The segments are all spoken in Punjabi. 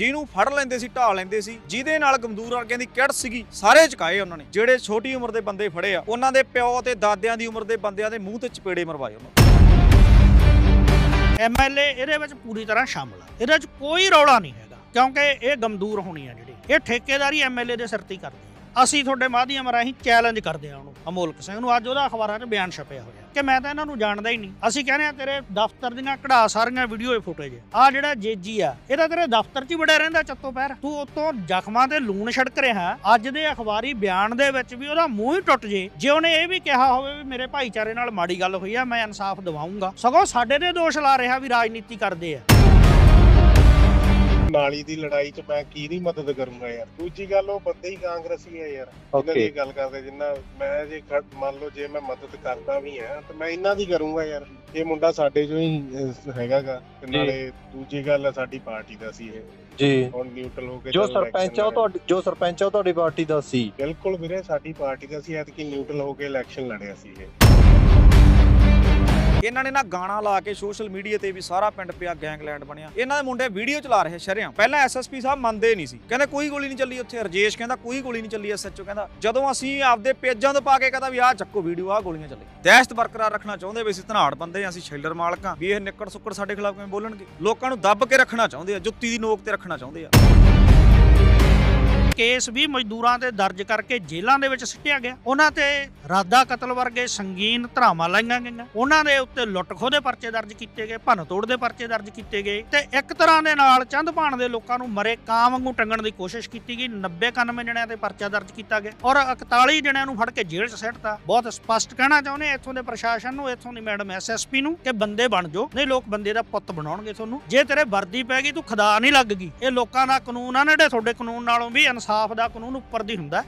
ਜਿਹਨੂੰ ਫੜ ਲੈਂਦੇ ਸੀ ਢਾ ਲੈਂਦੇ ਸੀ, ਜਿਹਦੇ ਨਾਲ ਗਮਦੂਰ ਵਰਗਿਆਂ ਦੀ ਕਿੜ ਸੀਗੀ, ਸਾਰੇ ਚੁਕਾਏ ਉਹਨਾਂ ਨੇ। ਜਿਹੜੇ ਛੋਟੀ ਉਮਰ ਦੇ ਬੰਦੇ ਫੜੇ ਆ, ਉਹਨਾਂ ਦੇ ਪਿਓ ਤੇ ਦਾਦਿਆਂ ਦੀ ਉਮਰ ਦੇ ਬੰਦਿਆਂ ਦੇ ਮੂੰਹ ਤੇ ਚਪੇੜੇ ਮਰਵਾਏ ਉਹਨਾਂ ਨੇ। ਐਮਐਲਏ ਇਹਦੇ ਵਿੱਚ ਪੂਰੀ ਤਰ੍ਹਾਂ ਸ਼ਾਮਲ ਆ। ਇਹਦੇ ਵਿੱਚ ਕੋਈ ਰੌਲਾ ਨਹੀਂ ਹੈਗਾ, ਕਿਉਂਕਿ ਇਹ ਗਮਦੂਰ ਹੋਣੀ ਆ ਜਿਹੜੀ। ਇਹ ਠੇਕੇਦਾਰੀ ਐਮਐਲਏ ਦੇ ਸਿਰ ਤੇ ਹੀ ਕਰਦੇ ਅਸੀਂ ਤੁਹਾਡੇ ਮਾਧਿਅਮ ਰਾਹੀਂ ਚੈਲੰਜ ਕਰਦੇ ਆ ਉਹਨੂੰ, ਅਮੋਲਕ ਸਿੰਘ ਨੂੰ। ਅੱਜ ਉਹਦਾ ਅਖਬਾਰਾਂ 'ਚ ਬਿਆਨ ਛਪਿਆ ਹੋਇਆ। ਕਿ ਮੈਂ ਤਾਂ ਇਹਨਾਂ ਨੂੰ ਜਾਣਦਾ ਹੀ ਨਹੀਂ। ਅਸੀਂ ਕਹਿੰਦੇ ਆ ਤੇਰੇ ਦਫ਼ਤਰ ਦੀਆਂ ਕਢਾ ਸਾਰੀਆਂ ਵੀਡੀਓ ਫੁਟੇਜ ਆ। ਜਿਹੜਾ ਜੇਜੀ ਆ ਇਹ ਤਾਂ ਤੇਰੇ ਦਫ਼ਤਰ 'ਚ ਹੀ ਵੜਿਆ ਰਹਿੰਦਾ ਚੱਤੋ ਪੈਰ। ਤੂੰ ਉਤੋਂ ਜ਼ਖਮਾਂ ਤੇ ਲੂਣ ਛੜਕ ਰਿਹਾ। ਅੱਜ ਦੇ ਅਖਬਾਰੀ ਬਿਆਨ ਦੇ ਵਿੱਚ ਵੀ ਉਹਦਾ ਮੂੰਹ ਹੀ ਟੁੱਟ ਜੇ। ਜੇ ਉਹਨੇ ਇਹ ਵੀ ਕਿਹਾ ਹੋਵੇ ਵੀ ਮੇਰੇ ਭਾਈਚਾਰੇ ਨਾਲ ਮਾੜੀ ਗੱਲ ਹੋਈ ਆ, ਮੈਂ ਇਨਸਾਫ ਦਿਵਾਉਂਗਾ ਸਗੋਂ ਸਾਡੇ ਤੇ ਦੋਸ਼ ਲਾ ਰਿਹਾ ਵੀ ਰਾਜਨੀਤੀ ਕਰਦੇ ਆ। ਨਾਲੀ ਦੀ ਲੜਾਈ 'ਚ ਮੈਂ ਕੀ ਦੀ ਮਦਦ ਕਰੂੰਗਾ ਯਾਰ? ਦੂਜੀ ਗੱਲ ਉਹ ਬੰਦੇ ਹੀ ਕਾਂਗਰਸੀ ਆ ਯਾਰ। ਇਹਨਾਂ ਦੀ ਗੱਲ ਕਰਦੇ ਜਿੰਨਾ ਮੈਂ ਜੇ ਮੰਨ ਲਓ ਜੇ ਮੈਂ ਮਦਦ ਕਰਦਾ ਵੀ ਆ ਤਾਂ ਮੈਂ ਇਹਨਾਂ ਦੀ ਕਰੂੰਗਾ ਯਾਰ। ਇਹ ਮੁੰਡਾ ਸਾਡੇ ਚੋਂ ਹੀ ਹੈਗਾਗਾ। ਨਾਲੇ ਦੂਜੀ ਗੱਲ ਸਾਡੀ ਪਾਰਟੀ ਦਾ ਸੀ ਇਹ। ਜੀ। ਹੁਣ ਨਿਊਟਰਲ ਹੋ ਕੇ ਜੋ ਸਰਪੰਚ ਆ ਉਹ ਤੁਹਾਡੀ ਜੋ ਸਰਪੰਚ ਆ ਉਹ ਤੁਹਾਡੀ ਪਾਰਟੀ ਦਾ ਸੀ। ਬਿਲਕੁਲ ਵੀਰੇ ਸਾਡੀ ਪਾਰਟੀ ਦਾ ਸੀ ਐਤਕੀ ਨਿਊਟਰਲ ਹੋ ਕੇ ਇਲੈਕਸ਼ਨ ਲੜਿਆ ਸੀ ਇਹ। ਇਹਨਾਂ ਨੇ ਨਾ ਗਾਣਾ ਲਾ ਕੇ ਸੋਸ਼ਲ ਮੀਡੀਆ ਤੇ ਵੀ ਸਾਰਾ ਪਿੰਡ ਪਿਆ ਗੈਂਗਲੈਂਡ ਬਣਿਆ। ਇਹਨਾਂ ਦੇ ਮੁੰਡੇ ਵੀਡੀਓ ਚਲਾ ਰਹੇ ਸ਼ਰਿਆਂ ਪਹਿਲਾਂ ਐਸਐਸਪੀ ਸਾਹਿਬ ਮੰਨਦੇ ਨਹੀਂ ਸੀ। ਕਹਿੰਦੇ ਕੋਈ ਗੋਲੀ ਨਹੀਂ ਚੱਲੀ ਉੱਥੇ। ਰਜੇਸ਼ ਕਹਿੰਦਾ ਕੋਈ ਗੋਲੀ ਨਹੀਂ ਚੱਲੀ ਐਸਐਚਓ ਕਹਿੰਦਾ। ਜਦੋਂ ਅਸੀਂ ਆਪਦੇ ਪੇਜਾਂ ਤੋਂ ਪਾ ਕੇ ਕਹਿੰਦਾ ਵੀ ਆਹ ਚੱਕੋ ਵੀਡੀਓ, ਆਹ ਗੋਲੀਆਂ ਚੱਲੀ ਦਹਿਸ਼ਤ ਬਰਕਰਾਰ ਰੱਖਣਾ ਚਾਹੁੰਦੇ ਵੀ ਅਸੀਂ ਧਨਾੜ ਬੰਦੇ ਹਾਂ, ਅਸੀਂ ਸ਼ੈਲਰ ਮਾਲਕਾਂ। ਵੀ ਇਹ ਨਿੱਕੜ ਸੁੱਕੜ ਸਾਡੇ ਖਿਲਾਫ ਕਿਵੇਂ ਬੋਲਣਗੇ? ਲੋਕਾਂ ਨੂੰ ਦੱਬ ਕੇ ਰੱਖਣਾ ਚਾਹੁੰਦੇ ਆ, ਜੁੱਤੀ ਦੀ ਨੋਕ ਤੇ ਰੱਖਣਾ ਚਾਹੁੰਦੇ ਆ। ਕੇਸ ਵੀ ਮਜ਼ਦੂਰਾਂ ਤੇ ਦਰਜ ਕਰਕੇ ਜੇਲ੍ਹਾਂ ਦੇ ਵਿੱਚ ਸਿੱਟਿਆ ਗਿਆ। ਉਹਨਾਂ ਤੇ ਰਾਦਾ ਕਤਲ ਵਰਗੇ ਸੰਗੀਨ ਧਰਾਵਾਂ ਲਾਈਆਂ ਗਈਆਂ। ਉਹਨਾਂ ਦੇ ਉੱਤੇ ਲੁੱਟ ਦੇ ਪਰਚੇ ਦਰਜ ਕੀਤੇ ਗਏ, ਭੰਨ ਤੋੜ ਦੇ ਪਰਚੇ ਦਰਜ ਕੀਤੇ ਗਏ ਤੇ ਇੱਕ ਤਰ੍ਹਾਂ ਦੇ ਨਾਲ ਚੰਦ ਭਾਣ ਦੇ ਲੋਕਾਂ ਨੂੰ ਮਰੇ ਕਾਂ ਵਾਂਗੂ ਟੰਗਣ ਦੀ ਕੋਸ਼ਿਸ਼ ਕੀਤੀ ਗਈ। 90 91 ਜਣਿਆਂ ਤੇ ਪਰਚਾ ਦਰਜ ਕੀਤਾ ਗਿਆ ਔਰ 41 ਜਣਿਆਂ ਨੂੰ ਫੜ ਕੇ ਜੇਲ੍ਹ 'ਚ ਸਿੱਟਤਾ ਬਹੁਤ ਸਪਸ਼ਟ ਕਹਿਣਾ ਚਾਹੁੰਦੇ ਹਾਂ ਇੱਥੋਂ ਦੇ ਪ੍ਰਸ਼ਾਸਨ ਨੂੰ, ਇੱਥੋਂ ਦੀ ਮੈਡਮ ਐਸਐਸਪੀ ਨੂੰ ਕਿ ਬੰਦੇ ਬਣ ਜਾਓ, ਨਹੀਂ ਲੋਕ ਬੰਦੇ ਦਾ ਪੁੱਤ ਬਣਾਉਣਗੇ ਤੁਹਾਨੂੰ। ਜੇ ਤੇਰੇ ਵਰਦੀ ਪੈ ਗਈ, ਤੂੰ ਖੁਦਾ ਨਹੀਂ ਲੱਗ ਗਈ। ਇਹ ਲੋਕਾਂ ਦਾ ਕਾਨੂੰਨ ਆ ਨਾ ਤੁਹਾਡੇ ਕਾਨੂੰਨ ਨਾਲੋਂ ਵੀ ਇਨਸਾਫ ਦਾ ਕਾਨੂੰਨ ਉੱਪਰ ਦੀ ਹੁੰਦਾ।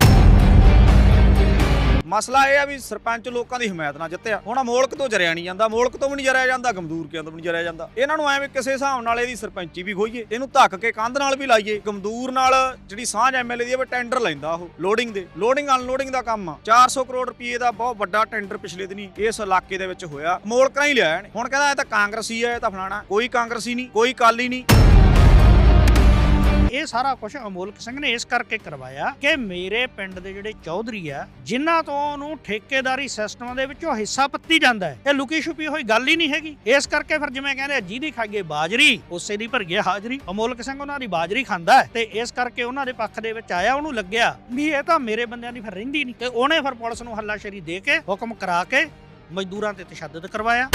ਮਸਲਾ ਇਹ ਆ ਵੀ ਸਰਪੰਚ ਲੋਕਾਂ ਦੀ ਹਮਾਇਤ ਨਾਲ ਜਿੱਤਿਆ। ਹੁਣ ਅਮੋਲਕ ਤੋਂ ਜਰਿਆ ਨਹੀਂ ਜਾਂਦਾ ਅਮੋਲਕ ਤੋਂ ਵੀ ਨਹੀਂ ਜਰਿਆ ਜਾਂਦਾ, ਗਮਦੂਰ ਕਿਆਂ ਤੋਂ ਵੀ ਨਹੀਂ ਜਰਿਆ ਜਾਂਦਾ। ਇਹਨਾਂ ਨੂੰ ਐਵੇਂ ਕਿਸੇ ਹਿਸਾਬ ਨਾਲ ਇਹਦੀ ਸਰਪੰਚੀ ਵੀ ਖੋਈਏ ਇਹਨੂੰ ਧੱਕ ਕੇ ਕੰਧ ਨਾਲ ਵੀ ਲਾਈਏ। ਗਮਦੂਰ ਨਾਲ ਜਿਹੜੀ ਸਾਂਝ ਐਮਐਲਏ ਦੀ ਆ ਵੀ ਟੈਂਡਰ ਲੈਂਦਾ ਉਹ, ਲੋਡਿੰਗ ਦੇ। ਲੋਡਿੰਗ ਅਨਲੋਡਿੰਗ ਦਾ ਕੰਮ ਆ। 400 ਕਰੋੜ ਰੁਪਏ ਦਾ ਬਹੁਤ ਵੱਡਾ ਟੈਂਡਰ ਪਿਛਲੇ ਦਿਨੀ ਇਸ ਇਲਾਕੇ ਦੇ ਵਿੱਚ ਹੋਇਆ। ਅਮੋਲਕਾਂ ਹੀ ਲਿਆ ਹੁਣ ਕਹਿੰਦਾ ਇਹ ਤਾਂ ਕਾਂਗਰਸੀ ਹੈ ਇਹ ਤਾਂ ਫਲਾਣਾ। ਕੋਈ ਕਾਂਗਰਸੀ ਨਹੀਂ, ਕੋਈ ਕਾਲੀ ਨਹੀਂ। ਇਹ ਸਾਰਾ ਕੁਝ ਅਮੋਲਕ ਸਿੰਘ ਨੇ ਇਸ ਕਰਕੇ ਕਰਵਾਇਆ ਕਿ ਮੇਰੇ ਪਿੰਡ ਦੇ ਜਿਹੜੇ ਚੌਧਰੀ ਆ, ਜਿਨ੍ਹਾਂ ਤੋਂ ਉਹਨੂੰ ਠੇਕੇਦਾਰੀ ਸਿਸਟਮ ਦੇ ਵਿੱਚੋਂ ਹਿੱਸਾ ਪੱਤੀ ਜਾਂਦਾ ਹੈ, ਇਹ ਲੁਕੀ ਛੁਪੀ ਹੋਈ ਗੱਲ ਹੀ ਨਹੀਂ ਹੈਗੀ। ਇਸ ਕਰਕੇ ਫਿਰ ਜਿਵੇਂ ਕਹਿੰਦੇ ਜਿਹਦੀ ਖਾਗੇ ਬਾਜਰੀ, ਉਸੇ ਦੀ ਭਰਗੇ ਹਾਜ਼ਰੀ। ਅਮੋਲਕ ਸਿੰਘ ਉਹਨਾਂ ਦੀ ਬਾਜਰੀ ਖਾਂਦਾ ਹੈ ਤੇ ਇਸ ਕਰਕੇ ਉਹਨਾਂ ਦੇ ਪੱਖ ਦੇ ਵਿੱਚ ਆਇਆ, ਉਹਨੂੰ ਲੱਗਿਆ ਵੀ ਇਹ ਤਾਂ ਮੇਰੇ ਬੰਦਿਆਂ ਦੀ ਫਿਰ ਰਹਿੰਦੀ ਨਹੀਂ। ਤੇ ਉਹਨੇ ਫਿਰ ਪੁਲਿਸ ਨੂੰ ਹੱਲਾਸ਼ੇਰੀ ਦੇ ਕੇ ਹੁਕਮ ਕਰਾ ਕੇ ਮਜ਼ਦੂਰਾਂ ਤੇ ਤਸ਼ੱਦਦ ਕਰਵਾਇਆ।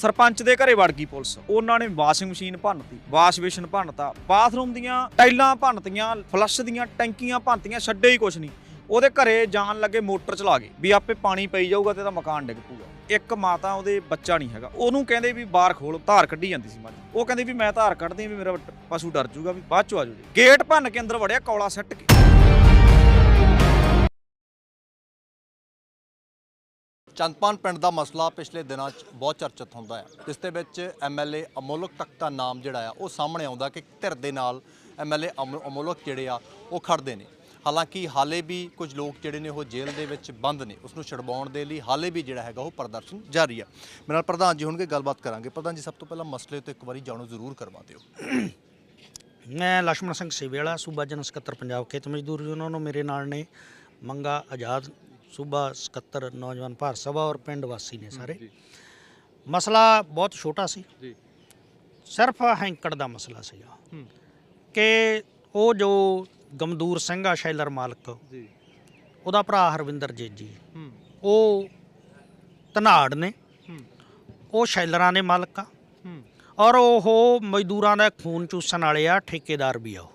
ਸਰਪੰਚ ਦੇ ਘਰੇ ਵੜ ਗਈ ਪੁਲਿਸ। ਉਹਨਾਂ ਨੇ ਵਾਸ਼ਿੰਗ ਮਸ਼ੀਨ ਭੰਨਤੀ। ਵਾਸ਼ ਬੇਸ਼ਨ ਭੰਨਤਾ। ਬਾਥਰੂਮ ਦੀਆਂ ਟਾਈਲਾਂ ਭੰਨਤੀਆਂ, ਫਲੱਸ਼ ਦੀਆਂ ਟੈਂਕੀਆਂ ਭੰਨਤੀਆਂ, ਛੱਡੇ ਹੀ ਕੁਛ ਨਹੀਂ। ਉਹਦੇ ਘਰੇ ਜਾਣ ਲੱਗੇ ਮੋਟਰ ਚਲਾ ਗਏ। ਵੀ ਆਪੇ ਪਾਣੀ ਪਈ ਜਾਊਗਾ ਤੇ ਇਹਦਾ ਮਕਾਨ ਡਿੱਗ ਪੂਗਾ ਇੱਕ ਮਾਤਾ ਉਹਦੇ ਬੱਚਾ ਨਹੀਂ ਹੈਗਾ। ਉਹਨੂੰ ਕਹਿੰਦੇ ਵੀ ਬਾਹਰ ਖੋਲ ਧਾਰ ਕੱਢੀ ਜਾਂਦੀ ਸੀ ਮੱਝ ਉਹ ਕਹਿੰਦੀ ਵੀ ਮੈਂ ਧਾਰ ਕੱਢਦੀ ਵੀ ਮੇਰਾ ਪਸ਼ੂ ਡਰ ਜਾਊਗਾ ਵੀ ਬਾਅਦ ਚੋਂ ਆ ਜਾਊ ਗੇਟ ਭੰਨ ਕੇ ਅੰਦਰ ਵੜਿਆ, ਕੌਲਾ ਸੱਟ ਕੇ। ਚੰਦਪਾਨ ਪਿੰਡ ਦਾ ਮਸਲਾ ਪਿਛਲੇ ਦਿਨਾਂ 'ਚ ਬਹੁਤ ਚਰਚਿਤ ਹੁੰਦਾ ਹੈ। ਇਸ ਦੇ ਵਿੱਚ ਐਮਐਲਏ ਅਮੋਲਕ ਤੱਕ ਦਾ ਨਾਮ ਜਿਹੜਾ ਆ, ਉਹ ਸਾਹਮਣੇ ਆਉਂਦਾ ਕਿ ਧਿਰ ਦੇ ਨਾਲ ਐਮਐਲਏ ਅਮੋਲਕ ਜਿਹੜੇ ਆ, ਉਹ ਖੜਦੇ ਨੇ। ਹਾਲਾਂਕਿ ਹਾਲੇ ਵੀ ਕੁਝ ਲੋਕ ਜਿਹੜੇ ਨੇ ਉਹ ਜੇਲ੍ਹ ਦੇ ਵਿੱਚ ਬੰਦ ਨੇ ਉਸ ਨੂੰ ਛਡਵਾਉਣ ਦੇ ਲਈ ਹਾਲੇ ਵੀ ਜਿਹੜਾ ਹੈਗਾ ਉਹ ਪ੍ਰਦਰਸ਼ਨ ਜਾਰੀ ਆ। ਮੇਰੇ ਨਾਲ ਪ੍ਰਧਾਨ ਜੀ ਹੋਣਗੇ, ਗੱਲਬਾਤ ਕਰਾਂਗੇ। ਪ੍ਰਧਾਨ ਜੀ, ਸਭ ਤੋਂ ਪਹਿਲਾਂ ਮਸਲੇ ਤੋਂ ਇੱਕ ਵਾਰੀ ਜਾਣੋ ਜ਼ਰੂਰ ਕਰਵਾ ਦਿਓ। ਮੈਂ ਲక్ష్మణ ਸਿੰਘ ਸੇਵੇਲਾ ਸੂਬਾ ਜਨ ਸਕੱਤਰ ਪੰਜਾਬ ਖੇਤ ਮਜ਼ਦੂਰ ਯੂਨੀਅਨ ਨੂੰ ਮੇਰੇ ਨਾਲ ਨੇ ਮੰਗਾ ਆਜ਼ਾਦ ਸੂਬਾ ਸਕੱਤਰ ਨੌਜਵਾਨ ਭਾਰਤ ਸਭਾ ਔਰ ਪਿੰਡ ਵਾਸੀ ਨੇ ਸਾਰੇ। ਮਸਲਾ ਬਹੁਤ ਛੋਟਾ ਸੀ। ਜੀ। ਸਿਰਫ ਹੈਂਕੜ ਦਾ ਮਸਲਾ ਸੀਗਾ। ਕਿ ਉਹ ਜੋ ਗਮਦੂਰ ਸਿੰਘ ਆ ਸ਼ੈਲਰ ਮਾਲਕ ਜੀ। ਉਹਦਾ ਭਰਾ ਹਰਵਿੰਦਰ ਜੇਜੀ ਉਹ ਧਨਾੜ ਨੇ। ਉਹ ਸ਼ੈਲਰਾਂ ਦੇ ਮਾਲਕ ਆ। ਔਰ ਉਹ ਮਜ਼ਦੂਰਾਂ ਦਾ ਖੂਨ ਚੂਸਣ ਵਾਲੇ ਆ ਠੇਕੇਦਾਰ ਵੀ ਆ ਉਹ।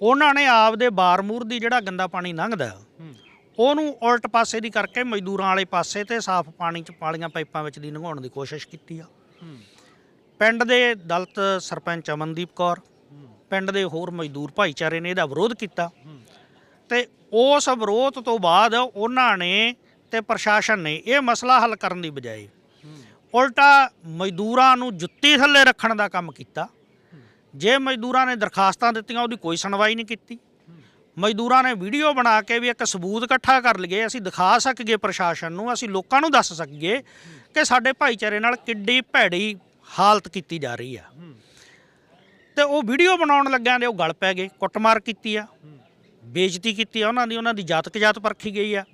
ਉਹਨਾਂ ਨੇ ਆਪਦੇ ਬਾਰਮੂਰ ਦੀ ਜਿਹੜਾ ਗੰਦਾ ਪਾਣੀ ਲੰਘਦਾ ਉਹਨੂੰ ਉਲਟ ਪਾਸੇ ਦੀ ਕਰਕੇ ਮਜ਼ਦੂਰਾਂ ਵਾਲੇ ਪਾਸੇ ਤੇ ਸਾਫ਼ ਪਾਣੀ ਚ ਪਾਲੀਆਂ ਪਾਈਪਾਂ ਵਿੱਚ ਦੀ ਲੰਘਾਉਣ ਦੀ ਕੋਸ਼ਿਸ਼ ਕੀਤੀ ਆ। ਪਿੰਡ ਦੇ ਦਲਿਤ ਸਰਪੰਚ ਅਮਨਦੀਪ ਕੌਰ ਪਿੰਡ ਦੇ ਹੋਰ ਮਜ਼ਦੂਰ ਭਾਈਚਾਰੇ ਨੇ ਇਹਦਾ ਵਿਰੋਧ ਕੀਤਾ। ਤੇ ਉਸ ਵਿਰੋਧ ਤੋਂ ਬਾਅਦ ਉਹਨਾਂ ਨੇ ਤੇ ਪ੍ਰਸ਼ਾਸਨ ਨੇ ਇਹ ਮਸਲਾ ਹੱਲ ਕਰਨ ਦੀ ਬਜਾਏ ਉਲਟਾ ਮਜ਼ਦੂਰਾਂ ਨੂੰ ਜੁੱਤੀ ਥੱਲੇ ਰੱਖਣ ਦਾ ਕੰਮ ਕੀਤਾ। ਜੇ ਮਜ਼ਦੂਰਾਂ ਨੇ ਦਰਖਾਸਤਾਂ ਦਿੱਤੀਆਂ ਉਹਦੀ ਕੋਈ ਸੁਣਵਾਈ ਨਹੀਂ ਕੀਤੀ। ਮਜ਼ਦੂਰਾਂ ਨੇ ਵੀਡੀਓ ਬਣਾ ਕੇ ਵੀ ਇੱਕ ਸਬੂਤ ਇਕੱਠਾ ਕਰ ਲਈਏ, ਅਸੀਂ ਦਿਖਾ ਸਕੀਏ ਪ੍ਰਸ਼ਾਸਨ ਨੂੰ, ਅਸੀਂ ਲੋਕਾਂ ਨੂੰ ਦੱਸ ਸਕੀਏ ਕਿ ਸਾਡੇ ਭਾਈਚਾਰੇ ਨਾਲ ਕਿੱਡੀ ਭੈੜੀ ਹਾਲਤ ਕੀਤੀ ਜਾ ਰਹੀ ਆ। ਉਹ ਵੀਡੀਓ ਬਣਾਉਣ ਲੱਗਿਆਂ ਦੇ ਉਹ ਗਲ ਪੈ ਗਏ, ਕੁੱਟਮਾਰ ਕੀਤੀ ਆ, ਬੇਇੱਜ਼ਤੀ ਕੀਤੀ ਆ, ਉਹਨਾਂ ਦੀ ਉਹਨਾਂ ਦੀ ਜਾਤਕ ਜਾਤ ਪਰਖੀ ਗਈ ਆ।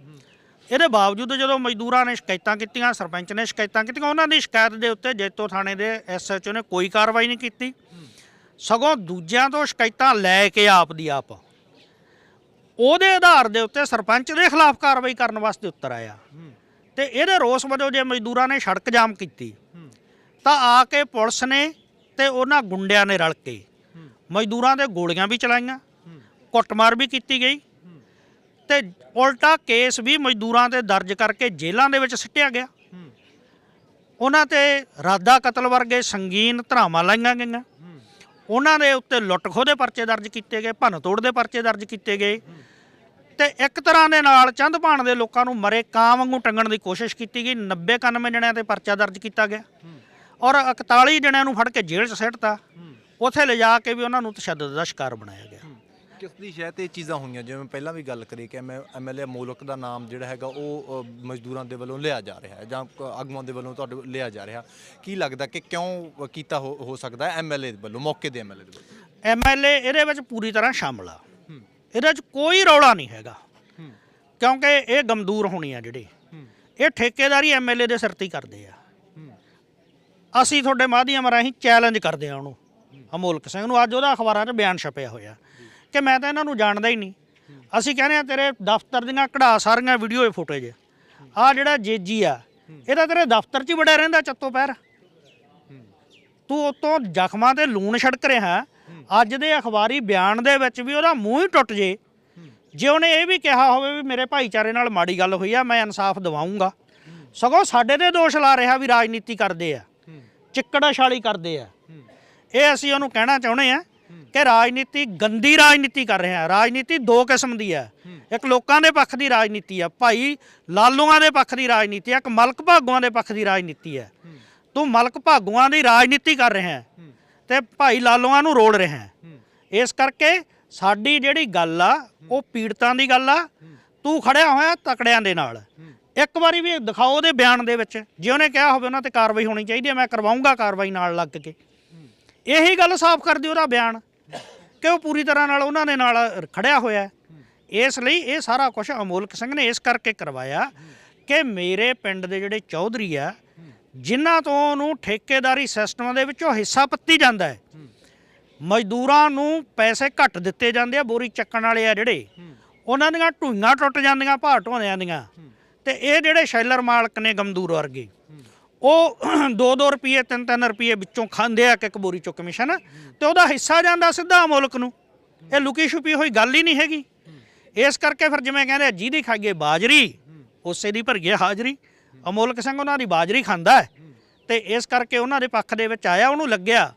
ਇਹਦੇ ਬਾਵਜੂਦ ਜਦੋਂ ਮਜ਼ਦੂਰਾਂ ਨੇ ਸ਼ਿਕਾਇਤਾਂ ਕੀਤੀਆਂ, ਸਰਪੰਚ ਨੇ ਸ਼ਿਕਾਇਤਾਂ ਕੀਤੀਆਂ, ਉਹਨਾਂ ਦੀ ਸ਼ਿਕਾਇਤ ਦੇ ਉੱਤੇ ਜੈਤੋ ਥਾਣੇ ਦੇ ਐਸਐਚਓ ਨੇ ਕੋਈ ਕਾਰਵਾਈ ਨਹੀਂ ਕੀਤੀ। ਸਗੋਂ ਦੂਜਿਆਂ ਤੋਂ ਸ਼ਿਕਾਇਤਾਂ ਲੈ ਕੇ ਆਪ ਦੀ ਆਪ ਉਹਦੇ ਆਧਾਰ ਦੇ ਉੱਤੇ ਸਰਪੰਚ ਦੇ ਖਿਲਾਫ ਕਾਰਵਾਈ ਕਰਨ ਵਾਸਤੇ ਉੱਤਰ ਆਇਆ। ਤੇ ਇਹਦੇ ਰੋਸ ਵਜੋਂ ਜੇ ਮਜ਼ਦੂਰਾਂ ਨੇ ਸੜਕ ਜਾਮ ਕੀਤੀ ਤਾਂ ਆ ਕੇ ਪੁਲਿਸ ਨੇ ਤੇ ਉਹਨਾਂ ਗੁੰਡਿਆਂ ਨੇ ਰਲ ਕੇ ਮਜ਼ਦੂਰਾਂ ਦੇ ਗੋਲੀਆਂ ਵੀ ਚਲਾਈਆਂ ਕੁੱਟਮਾਰ ਵੀ ਕੀਤੀ ਗਈ ਤੇ ਉਲਟਾ ਕੇਸ ਵੀ ਮਜ਼ਦੂਰਾਂ ਤੇ ਦਰਜ ਕਰਕੇ ਜੇਲ੍ਹਾਂ ਦੇ ਵਿੱਚ ਸਿੱਟਿਆ ਗਿਆ। ਉਹਨਾਂ ਤੇ ਰਾਦਾ ਕਤਲ ਵਰਗੇ ਸੰਗੀਨ ਧਰਾਵਾਂ ਲਾਈਆਂ ਗਈਆਂ। ਉਹਨਾਂ ਦੇ ਉੱਤੇ ਲੁੱਟ ਖੋਹ ਦੇ ਪਰਚੇ ਦਰਜ ਕੀਤੇ ਗਏ ਭੰਨ ਤੋੜ ਦੇ ਪਰਚੇ ਦਰਜ ਕੀਤੇ ਗਏ। ਤੇ ਇੱਕ ਤਰ੍ਹਾਂ ਦੇ ਨਾਲ ਚੰਦ ਭਾਣ ਦੇ ਲੋਕਾਂ ਨੂੰ ਮਰੇ ਕਾਂ ਵਾਂਗੂ ਟੰਗਣ ਦੀ ਕੋਸ਼ਿਸ਼ ਕੀਤੀ ਗਈ। 90 91 ਜਣਿਆਂ ਤੇ ਪਰਚਾ ਦਰਜ ਕੀਤਾ ਗਿਆ। ਔਰ 41 ਜਣਿਆਂ ਨੂੰ ਫੜ ਕੇ ਜੇਲ੍ਹ 'ਚ ਸਿੱਟਤਾ। ਉੱਥੇ ਲਿਜਾ ਕੇ ਵੀ ਉਹਨਾਂ ਨੂੰ ਤਸ਼ੱਦਦ ਦਾ ਸ਼ਿਕਾਰ ਬਣਾਇਆ ਗਿਆ। ਕਿਸ ਦੀ ਸ਼ਹਿ ਤੇ ਚੀਜ਼ਾਂ ਹੋਈਆਂ? ਜਿਵੇਂ ਪਹਿਲਾਂ ਵੀ ਗੱਲ ਕਰੀ ਕਿ ਐਮਐਲਏ ਮੋਲਕ ਦਾ ਨਾਮ ਜਿਹੜਾ ਹੈਗਾ ਉਹ ਮਜ਼ਦੂਰਾਂ ਦੇ ਵੱਲੋਂ ਲਿਆ ਜਾ ਰਿਹਾ ਹੈ ਜਾਂ ਆਗੂਆਂ ਦੇ ਵੱਲੋਂ ਤੁਹਾਡੇ ਲਿਆ ਜਾ ਰਿਹਾ। ਕੀ ਲੱਗਦਾ ਕਿ ਕਿਉਂ ਕੀਤਾ ਹੋ ਸਕਦਾ ਐਮਐਲਏ ਵੱਲੋਂ ਮੌਕੇ ਦੇ ਐਮਐਲਏ ਦੇ ਵੱਲੋਂ? ਐਮਐਲਏ ਇਹਦੇ ਵਿੱਚ ਪੂਰੀ ਤਰ੍ਹਾਂ ਸ਼ਾਮਲ ਆ। ਇਹਦੇ ਵਿੱਚ ਕੋਈ ਰੌਲਾ ਨਹੀਂ ਹੈਗਾ। ਕਿਉਂਕਿ ਇਹ ਗਮਦੂਰ ਹੋਣੀ ਆ ਜਿਹੜੇ। ਇਹ ਠੇਕੇਦਾਰੀ ਐਮਐਲਏ ਦੇ ਸਿਰ ਤੇ ਹੀ ਕਰਦੇ ਆ। ਅਸੀਂ ਤੁਹਾਡੇ ਮਾਧਿਅਮ ਰਾਹੀਂ ਚੈਲੰਜ ਕਰਦੇ ਆ ਉਹਨੂੰ। ਅਮੋਲਕ ਸਿੰਘ ਨੂੰ ਅੱਜ ਉਹਦਾ ਅਖਬਾਰਾਂ 'ਚ ਬਿਆਨ ਛਪਿਆ ਹੋਇਆ। ਕਿ ਮੈਂ ਤਾਂ ਇਹਨਾਂ ਨੂੰ ਜਾਣਦਾ ਹੀ ਨਹੀਂ। ਅਸੀਂ ਕਹਿੰਦੇ ਆ ਤੇਰੇ ਦਫ਼ਤਰ ਦੀਆਂ ਕਢਾ ਸਾਰੀਆਂ ਵੀਡੀਓ ਫੁਟੇਜ ਆ ਜਿਹੜਾ ਜੇਜੀ ਆ ਇਹਦਾ ਤੇਰੇ ਦਫ਼ਤਰ 'ਚ ਹੀ ਬੜਿਆ ਰਹਿੰਦਾ ਚੱਤੋ ਪੈਰ। ਤੂੰ ਉਤੋਂ ਜ਼ਖਮਾਂ ਤੇ ਲੂਣ ਛੜਕ ਰਿਹਾ। ਅੱਜ ਦੇ ਅਖਬਾਰੀ ਬਿਆਨ ਦੇ ਵਿੱਚ ਵੀ ਉਹਦਾ ਮੂੰਹ ਹੀ ਟੁੱਟ ਜੇ। ਜੇ ਉਹਨੇ ਇਹ ਵੀ ਕਿਹਾ ਹੋਵੇ ਵੀ ਮੇਰੇ ਭਾਈਚਾਰੇ ਨਾਲ ਮਾੜੀ ਗੱਲ ਹੋਈ ਆ, ਮੈਂ ਇਨਸਾਫ ਦਿਵਾਉਂਗਾ। ਸਗੋਂ ਸਾਡੇ ਤੇ ਦੋਸ਼ ਲਾ ਰਿਹਾ ਵੀ ਰਾਜਨੀਤੀ ਕਰਦੇ ਆ ਚਿੱਕੜਾਸ਼ਾਲੀ ਕਰਦੇ ਆ। ਇਹ ਅਸੀਂ ਉਹਨੂੰ ਕਹਿਣਾ ਚਾਹੁੰਦੇ ਆ ਕਿ ਰਾਜਨੀਤੀ ਗੰਦੀ ਰਾਜਨੀਤੀ ਕਰ ਰਿਹਾ, ਰਾਜਨੀਤੀ ਦੋ ਕਿਸਮ ਦੀ ਹੈ ਇੱਕ ਲੋਕਾਂ ਦੇ ਪੱਖ ਦੀ ਰਾਜਨੀਤੀ ਆ, ਭਾਈ ਲਾਲੂਆਂ ਦੇ ਪੱਖ ਦੀ ਰਾਜਨੀਤੀ ਆ, ਇੱਕ ਮਲਕ ਭਾਗੂਆਂ ਦੇ ਪੱਖ ਦੀ ਰਾਜਨੀਤੀ ਆ। ਤੂੰ ਮਲਕ ਭਾਗੂਆਂ ਦੀ ਰਾਜਨੀਤੀ ਕਰ ਰਿਹਾ। ਤੇ ਭਾਈ ਲਾਲੂਆਂ ਨੂੰ ਰੋਲ ਰਿਹਾ ਇਸ ਕਰਕੇ ਸਾਡੀ ਜਿਹੜੀ ਗੱਲ ਆ ਉਹ ਪੀੜਤਾਂ ਦੀ ਗੱਲ ਆ। ਤੂੰ ਖੜਿਆ ਹੋਇਆ ਤਕੜਿਆਂ ਦੇ ਨਾਲ। ਇੱਕ ਵਾਰੀ ਵੀ ਦਿਖਾਓ ਉਹਦੇ ਬਿਆਨ ਦੇ ਵਿੱਚ। ਜੇ ਉਹਨੇ ਕਿਹਾ ਹੋਵੇ ਉਹਨਾਂ ਤੇ ਕਾਰਵਾਈ ਹੋਣੀ ਚਾਹੀਦੀ ਹੈ ਮੈਂ ਕਰਵਾਉਂਗਾ ਕਾਰਵਾਈ ਨਾਲ ਲੱਗ ਕੇ। ਇਹੀ ਗੱਲ ਸਾਫ਼ ਕਰ ਦਿਓ ਉਹਦਾ ਬਿਆਨ। ਕਿ ਉਹ ਪੂਰੀ ਤਰ੍ਹਾਂ ਨਾਲ ਉਹਨਾਂ ਦੇ ਨਾਲ ਖੜਿਆ ਹੋਇਆ। ਇਸ ਲਈ ਇਹ ਸਾਰਾ ਕੁਝ ਅਮੋਲਕ ਸਿੰਘ ਨੇ ਇਸ ਕਰਕੇ ਕਰਵਾਇਆ ਕਿ ਮੇਰੇ ਪਿੰਡ ਦੇ ਜਿਹੜੇ ਚੌਧਰੀ ਆ ਜਿਨ੍ਹਾਂ ਤੋਂ ਉਹਨੂੰ ਠੇਕੇਦਾਰੀ ਸਿਸਟਮ ਦੇ ਵਿੱਚੋਂ ਹਿੱਸਾ ਪੱਤੀ ਜਾਂਦਾ ਹੈ। ਮਜ਼ਦੂਰਾਂ ਨੂੰ ਪੈਸੇ ਘੱਟ ਦਿੱਤੇ ਜਾਂਦੇ ਆ ਬੋਰੀ ਚੱਕਣ ਵਾਲੇ ਆ ਜਿਹੜੇ। ਉਹਨਾਂ ਦੀਆਂ ਢੂਈਆਂ ਟੁੱਟ ਜਾਂਦੀਆਂ ਭਾਰ ਢੋਂਦਿਆਂ ਦੀਆਂ। ਤੇ ਇਹ ਜਿਹੜੇ ਸ਼ੈਲਰ ਮਾਲਕ ਨੇ ਗਮਦੂਰ ਵਰਗੇ ਉਹ 2-2 ਰੁਪਏ 3-3 ਰੁਪਏ ਵਿੱਚੋਂ ਖਾਂਦੇ ਆ ਕਿ ਇੱਕ ਬੋਰੀ ਚੋਂ ਕਮਿਸ਼ਨ ਤੇ ਉਹਦਾ ਹਿੱਸਾ ਜਾਂਦਾ ਸਿੱਧਾ ਮੁਲਕ ਨੂੰ। ਇਹ ਲੁਕੀ ਛੁਪੀ ਹੋਈ ਗੱਲ ਹੀ ਨਹੀਂ ਹੈਗੀ। ਇਸ ਕਰਕੇ ਫਿਰ ਜਿਵੇਂ ਕਹਿੰਦੇ ਜਿਹਦੀ ਖਾਈਏ ਬਾਜਰੀ ਉਸੇ ਦੀ ਭਰਗੇ ਹਾਜ਼ਰੀ। ਅਮੋਲਕ ਸਿੰਘ ਉਹਨਾਂ ਦੀ ਬਾਜਰੀ ਖਾਂਦਾ ਹੈ ਤੇ ਇਸ ਕਰਕੇ ਉਹਨਾਂ ਦੇ ਪੱਖ ਦੇ ਵਿੱਚ ਆਇਆ ਉਹਨੂੰ ਲੱਗਿਆ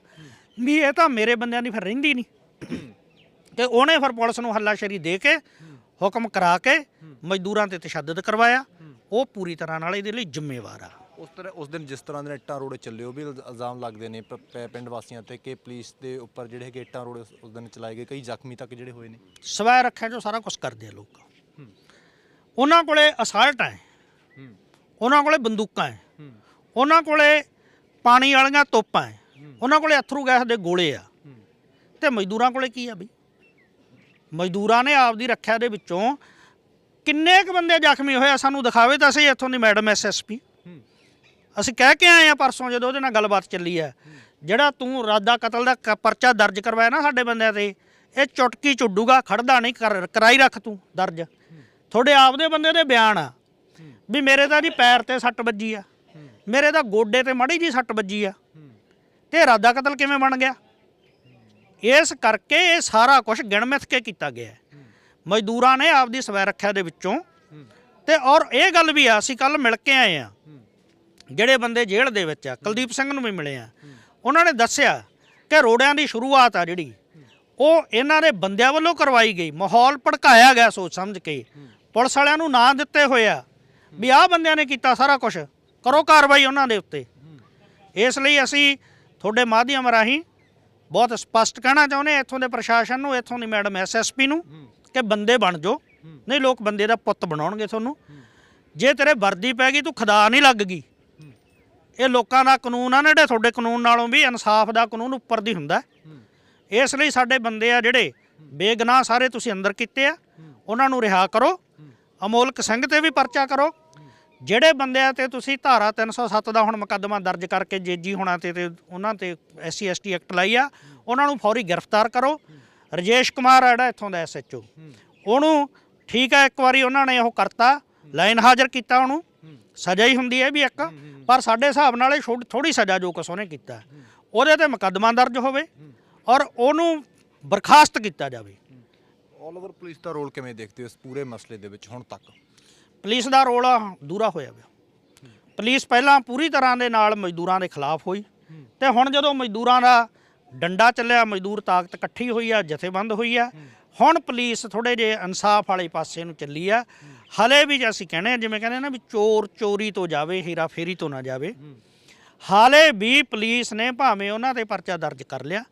ਵੀ ਇਹ ਤਾਂ ਮੇਰੇ ਬੰਦਿਆਂ ਦੀ ਫਿਰ ਰਹਿੰਦੀ ਨਹੀਂ। ਤੇ ਉਹਨੇ ਫਿਰ ਪੁਲਿਸ ਨੂੰ ਹੱਲਾਸ਼ੇਰੀ ਦੇ ਕੇ ਹੁਕਮ ਕਰਾ ਕੇ ਮਜ਼ਦੂਰਾਂ ਤੇ ਤਸ਼ੱਦਦ ਕਰਵਾਇਆ। ਉਹ ਪੂਰੀ ਤਰ੍ਹਾਂ ਨਾਲ ਇਹਦੇ ਲਈ ਜ਼ਿੰਮੇਵਾਰ ਆ। ਉਸ ਤਰ੍ਹਾਂ ਉਸ ਦਿਨ ਜਿਸ ਤਰ੍ਹਾਂ ਦੇ ਇੱਟਾਂ ਰੋੜੇ ਚੱਲੇ ਉਹ ਵੀ ਇਲਜ਼- ਇਲਜ਼ਾਮ ਲੱਗਦੇ ਨੇ ਪਿੰਡ ਵਾਸੀਆਂ ਤੇ ਕਿ ਪੁਲਿਸ ਦੇ ਉੱਪਰ ਜਿਹੜੇ ਹੈਗੇ ਇੱਟਾਂ ਰੋੜੇ ਉਸ- ਉਸ ਦਿਨ ਚਲਾਏ ਗਏ ਕਈ ਜ਼ਖਮੀ ਤੱਕ ਜਿਹੜੇ ਹੋਏ ਨੇ। ਸਵੈ ਰੱਖਿਆ ਜੋ ਸਾਰਾ ਕੁਝ ਕਰਦੇ ਆ ਲੋਕ। ਉਹਨਾਂ ਕੋਲੇ ਅਸਾਲਟ ਹੈ। ਉਹਨਾਂ ਕੋਲੇ ਬੰਦੂਕਾਂ ਹੈ। ਉਹਨਾਂ ਕੋਲੇ ਪਾਣੀ ਵਾਲੀਆਂ ਤੋਪਾਂ ਹੈ। ਉਹਨਾਂ ਕੋਲੇ ਅਥਰੂ ਗੈਸ ਦੇ ਗੋਲੇ ਆ। ਤੇ ਮਜ਼ਦੂਰਾਂ ਕੋਲੇ ਕੀ ਆ ਬਈ? ਮਜ਼ਦੂਰਾਂ ਨੇ ਆਪਦੀ ਰੱਖਿਆ ਦੇ ਵਿੱਚੋਂ ਕਿੰਨੇ ਕੁ ਬੰਦੇ ਜ਼ਖਮੀ ਹੋਏ ਆ ਸਾਨੂੰ ਦਿਖਾਵੇ ਤਾਂ ਸਹੀ ਇੱਥੋਂ ਦੀ ਮੈਡਮ ਐਸਐਸਪੀ ਅਸੀਂ ਕਹਿ ਕੇ ਆਏ ਆ ਪਰਸੋਂ ਜਦੋਂ ਉਹਦੇ ਨਾਲ ਗੱਲਬਾਤ ਚੱਲੀ ਆ। ਜਿਹੜਾ ਤੂੰ ਰਾਦਾ ਕਤਲ ਦਾ ਪਰਚਾ ਦਰਜ ਕਰਵਾਇਆ ਨਾ ਸਾਡੇ ਬੰਦਿਆਂ ਤੇ ਇਹ ਚੁਟਕੀ ਚੁੱਡੂਗਾ ਖੜਦਾ ਨਹੀਂ ਕਰ ਕਰਾਈ ਰੱਖ ਤੂੰ ਦਰਜ। ਤੁਹਾਡੇ ਆਪਦੇ ਬੰਦੇ ਦੇ ਬਿਆਨ ਆ। ਵੀ ਮੇਰੇ ਤਾਂ ਜੀ ਪੈਰ ਤੇ ਸੱਟ ਵੱਜੀ ਆ। ਮੇਰੇ ਤਾਂ ਗੋਡੇ ਤੇ ਮੜੀ ਜੀ ਸੱਟ ਵੱਜੀ ਆ। ਤੇ ਰਾਦਾ ਕਤਲ ਕਿਵੇਂ ਬਣ ਗਿਆ? ਇਸ ਕਰਕੇ ਇਹ ਸਾਰਾ ਕੁਝ ਗਿਣਮਿਥ ਕੇ ਕੀਤਾ ਗਿਆ ਮਜ਼ਦੂਰਾਂ ਨੇ ਆਪਦੀ ਸਵੈ ਰੱਖਿਆ ਦੇ ਵਿੱਚੋਂ। ਤੇ ਔਰ ਇਹ ਗੱਲ ਵੀ ਆ, ਅਸੀਂ ਕੱਲ ਮਿਲ ਕੇ ਆਏ ਆ। ਜਿਹੜੇ ਬੰਦੇ ਜੇਲ੍ਹ ਦੇ ਵਿੱਚ ਆ, ਕੁਲਦੀਪ ਸਿੰਘ ਨੂੰ ਵੀ ਮਿਲੇ ਆ। ਉਹਨਾਂ ਨੇ ਦੱਸਿਆ ਕਿ ਰੋੜਿਆਂ ਦੀ ਸ਼ੁਰੂਆਤ ਆ ਜਿਹੜੀ, ਉਹ ਇਹਨਾਂ ਦੇ ਬੰਦਿਆਂ ਵੱਲੋਂ ਕਰਵਾਈ ਗਈ। ਮਾਹੌਲ ਭੜਕਾਇਆ ਗਿਆ ਸੋਚ ਸਮਝ ਕੇ। ਪੁਲਿਸ ਵਾਲਿਆਂ ਨੂੰ ਨਾਂ ਦਿੱਤੇ ਹੋਏ ਆ। ਵੀ ਆਹ ਬੰਦਿਆਂ ਨੇ ਕੀਤਾ ਸਾਰਾ ਕੁਝ ਕਰੋ ਕਾਰਵਾਈ ਉਹਨਾਂ ਦੇ ਉੱਤੇ। ਇਸ ਲਈ ਅਸੀਂ ਤੁਹਾਡੇ ਮਾਧਿਅਮ ਰਾਹੀਂ ਬਹੁਤ ਸਪਸ਼ਟ ਕਹਿਣਾ ਚਾਹੁੰਦੇ ਹਾਂ, ਇੱਥੋਂ ਦੇ ਪ੍ਰਸ਼ਾਸਨ ਨੂੰ, ਇੱਥੋਂ ਦੀ ਮੈਡਮ ਐਸਐਸਪੀ ਨੂੰ ਕਿ ਬੰਦੇ ਬਣ ਜਾਓ। ਨਹੀਂ, ਲੋਕ ਬੰਦੇ ਦਾ ਪੁੱਤ ਬਣਾਉਣਗੇ ਤੁਹਾਨੂੰ। ਜੇ ਤੇਰੇ ਵਰਦੀ ਪੈ ਗਈ, ਤੂੰ ਖੁਦਾ ਨਹੀਂ ਲੱਗ ਗਈ। ਇਹ ਲੋਕਾਂ ਦਾ ਕਾਨੂੰਨ ਆ ਨਾ ਜਿਹੜੇ ਤੁਹਾਡੇ ਕਾਨੂੰਨ ਨਾਲੋਂ ਵੀ ਇਨਸਾਫ ਦਾ ਕਾਨੂੰਨ ਉੱਪਰ ਦੀ ਹੁੰਦਾ। ਇਸ ਲਈ ਸਾਡੇ ਬੰਦੇ ਆ ਜਿਹੜੇ ਬੇਗਨਾਹ ਸਾਰੇ ਤੁਸੀਂ ਅੰਦਰ ਕੀਤੇ ਆ, ਉਹਨਾਂ ਨੂੰ ਰਿਹਾ ਕਰੋ। ਅਮੋਲਕ ਸਿੰਘ ਤੇ ਵੀ ਪਰਚਾ ਕਰੋ। ਜਿਹੜੇ ਬੰਦਿਆਂ ਤੇ ਤੁਸੀਂ ਧਾਰਾ 307 ਦਾ ਹੁਣ ਮੁਕੱਦਮਾ ਦਰਜ ਕਰਕੇ ਜੇਜੀ ਹੋਣਾ ਤੇ ਤੇ ਉਹਨਾਂ ਤੇ ਐਸਸੀ ਐਸਟੀ ਐਕਟ ਲਾਈ ਆ, ਉਹਨਾਂ ਨੂੰ ਫੌਰੀ ਗ੍ਰਿਫਤਾਰ ਕਰੋ। ਰਜੇਸ਼ ਕੁਮਾਰ ਜਿਹੜਾ ਇੱਥੋਂ ਦਾ ਐਸਐਚਓ ਉਹਨੂੰ ਠੀਕ ਹੈ ਇੱਕ ਵਾਰੀ ਉਹਨਾਂ ਨੇ ਉਹ ਕਰਤਾ, ਲਾਈਨ ਹਾਜ਼ਰ ਕੀਤਾ ਉਹਨੂੰ। ਸਜ਼ਾ ਹੀ ਹੁੰਦੀ ਹੈ ਵੀ ਇੱਕ, ਪਰ ਸਾਡੇ ਹਿਸਾਬ ਨਾਲ ਇਹ ਥੋੜੀ ਸਜ਼ਾ ਜੋ ਕੁਛ ਉਹਨੇ ਕੀਤਾ। ਉਹਦੇ ਤੇ ਮੁਕੱਦਮਾ ਦਰਜ ਹੋਵੇ ਔਰ ਉਹਨੂੰ ਬਰਖਾਸਤ ਕੀਤਾ ਜਾਵੇ। ਆਲ ਓਵਰ ਪੁਲਿਸ ਦਾ ਰੋਲ ਕਿਵੇਂ ਦੇਖਦੇ ਹੋ ਇਸ ਪੂਰੇ ਮਸਲੇ ਦੇ ਵਿੱਚ ਹੁਣ ਤੱਕ? ਪੁਲਿਸ ਦਾ ਰੋਲ ਦੂਰਾ ਹੋਇਆ ਪਿਆ। ਪੁਲਿਸ ਪਹਿਲਾਂ ਪੂਰੀ ਤਰ੍ਹਾਂ ਦੇ ਨਾਲ ਮਜ਼ਦੂਰਾਂ ਦੇ ਖਿਲਾਫ ਹੋਈ ਤੇ ਹੁਣ ਜਦੋਂ ਮਜ਼ਦੂਰਾਂ ਦਾ ਡੰਡਾ ਚੱਲਿਆ, ਮਜ਼ਦੂਰ ਤਾਕਤ ਇਕੱਠੀ ਹੋਈ ਆ, ਜਥੇਬੰਦ ਹੋਈ ਆ, ਹੁਣ ਪੁਲਿਸ ਥੋੜੇ ਜੇ ਇਨਸਾਫ ਵਾਲੇ ਪਾਸੇ ਨੂੰ ਚੱਲੀ ਆ। ਹਲੇ ਵੀ ਜੇ ਅਸੀਂ ਕਹਿੰਦੇ ਆ, ਜਿਵੇਂ ਕਹਿੰਦੇ ਨਾ ਵੀ ਚੋਰ ਚੋਰੀ ਤੋਂ ਜਾਵੇ, ਹੀਰਾ ਫੇਰੀ ਤੋਂ ਨਾ ਜਾਵੇ, ਹਾਲੇ ਵੀ ਪੁਲਿਸ ਨੇ ਭਾਵੇਂ ਉਹਨਾਂ ਤੇ ਪਰਚਾ ਦਰਜ ਕਰ ਲਿਆ,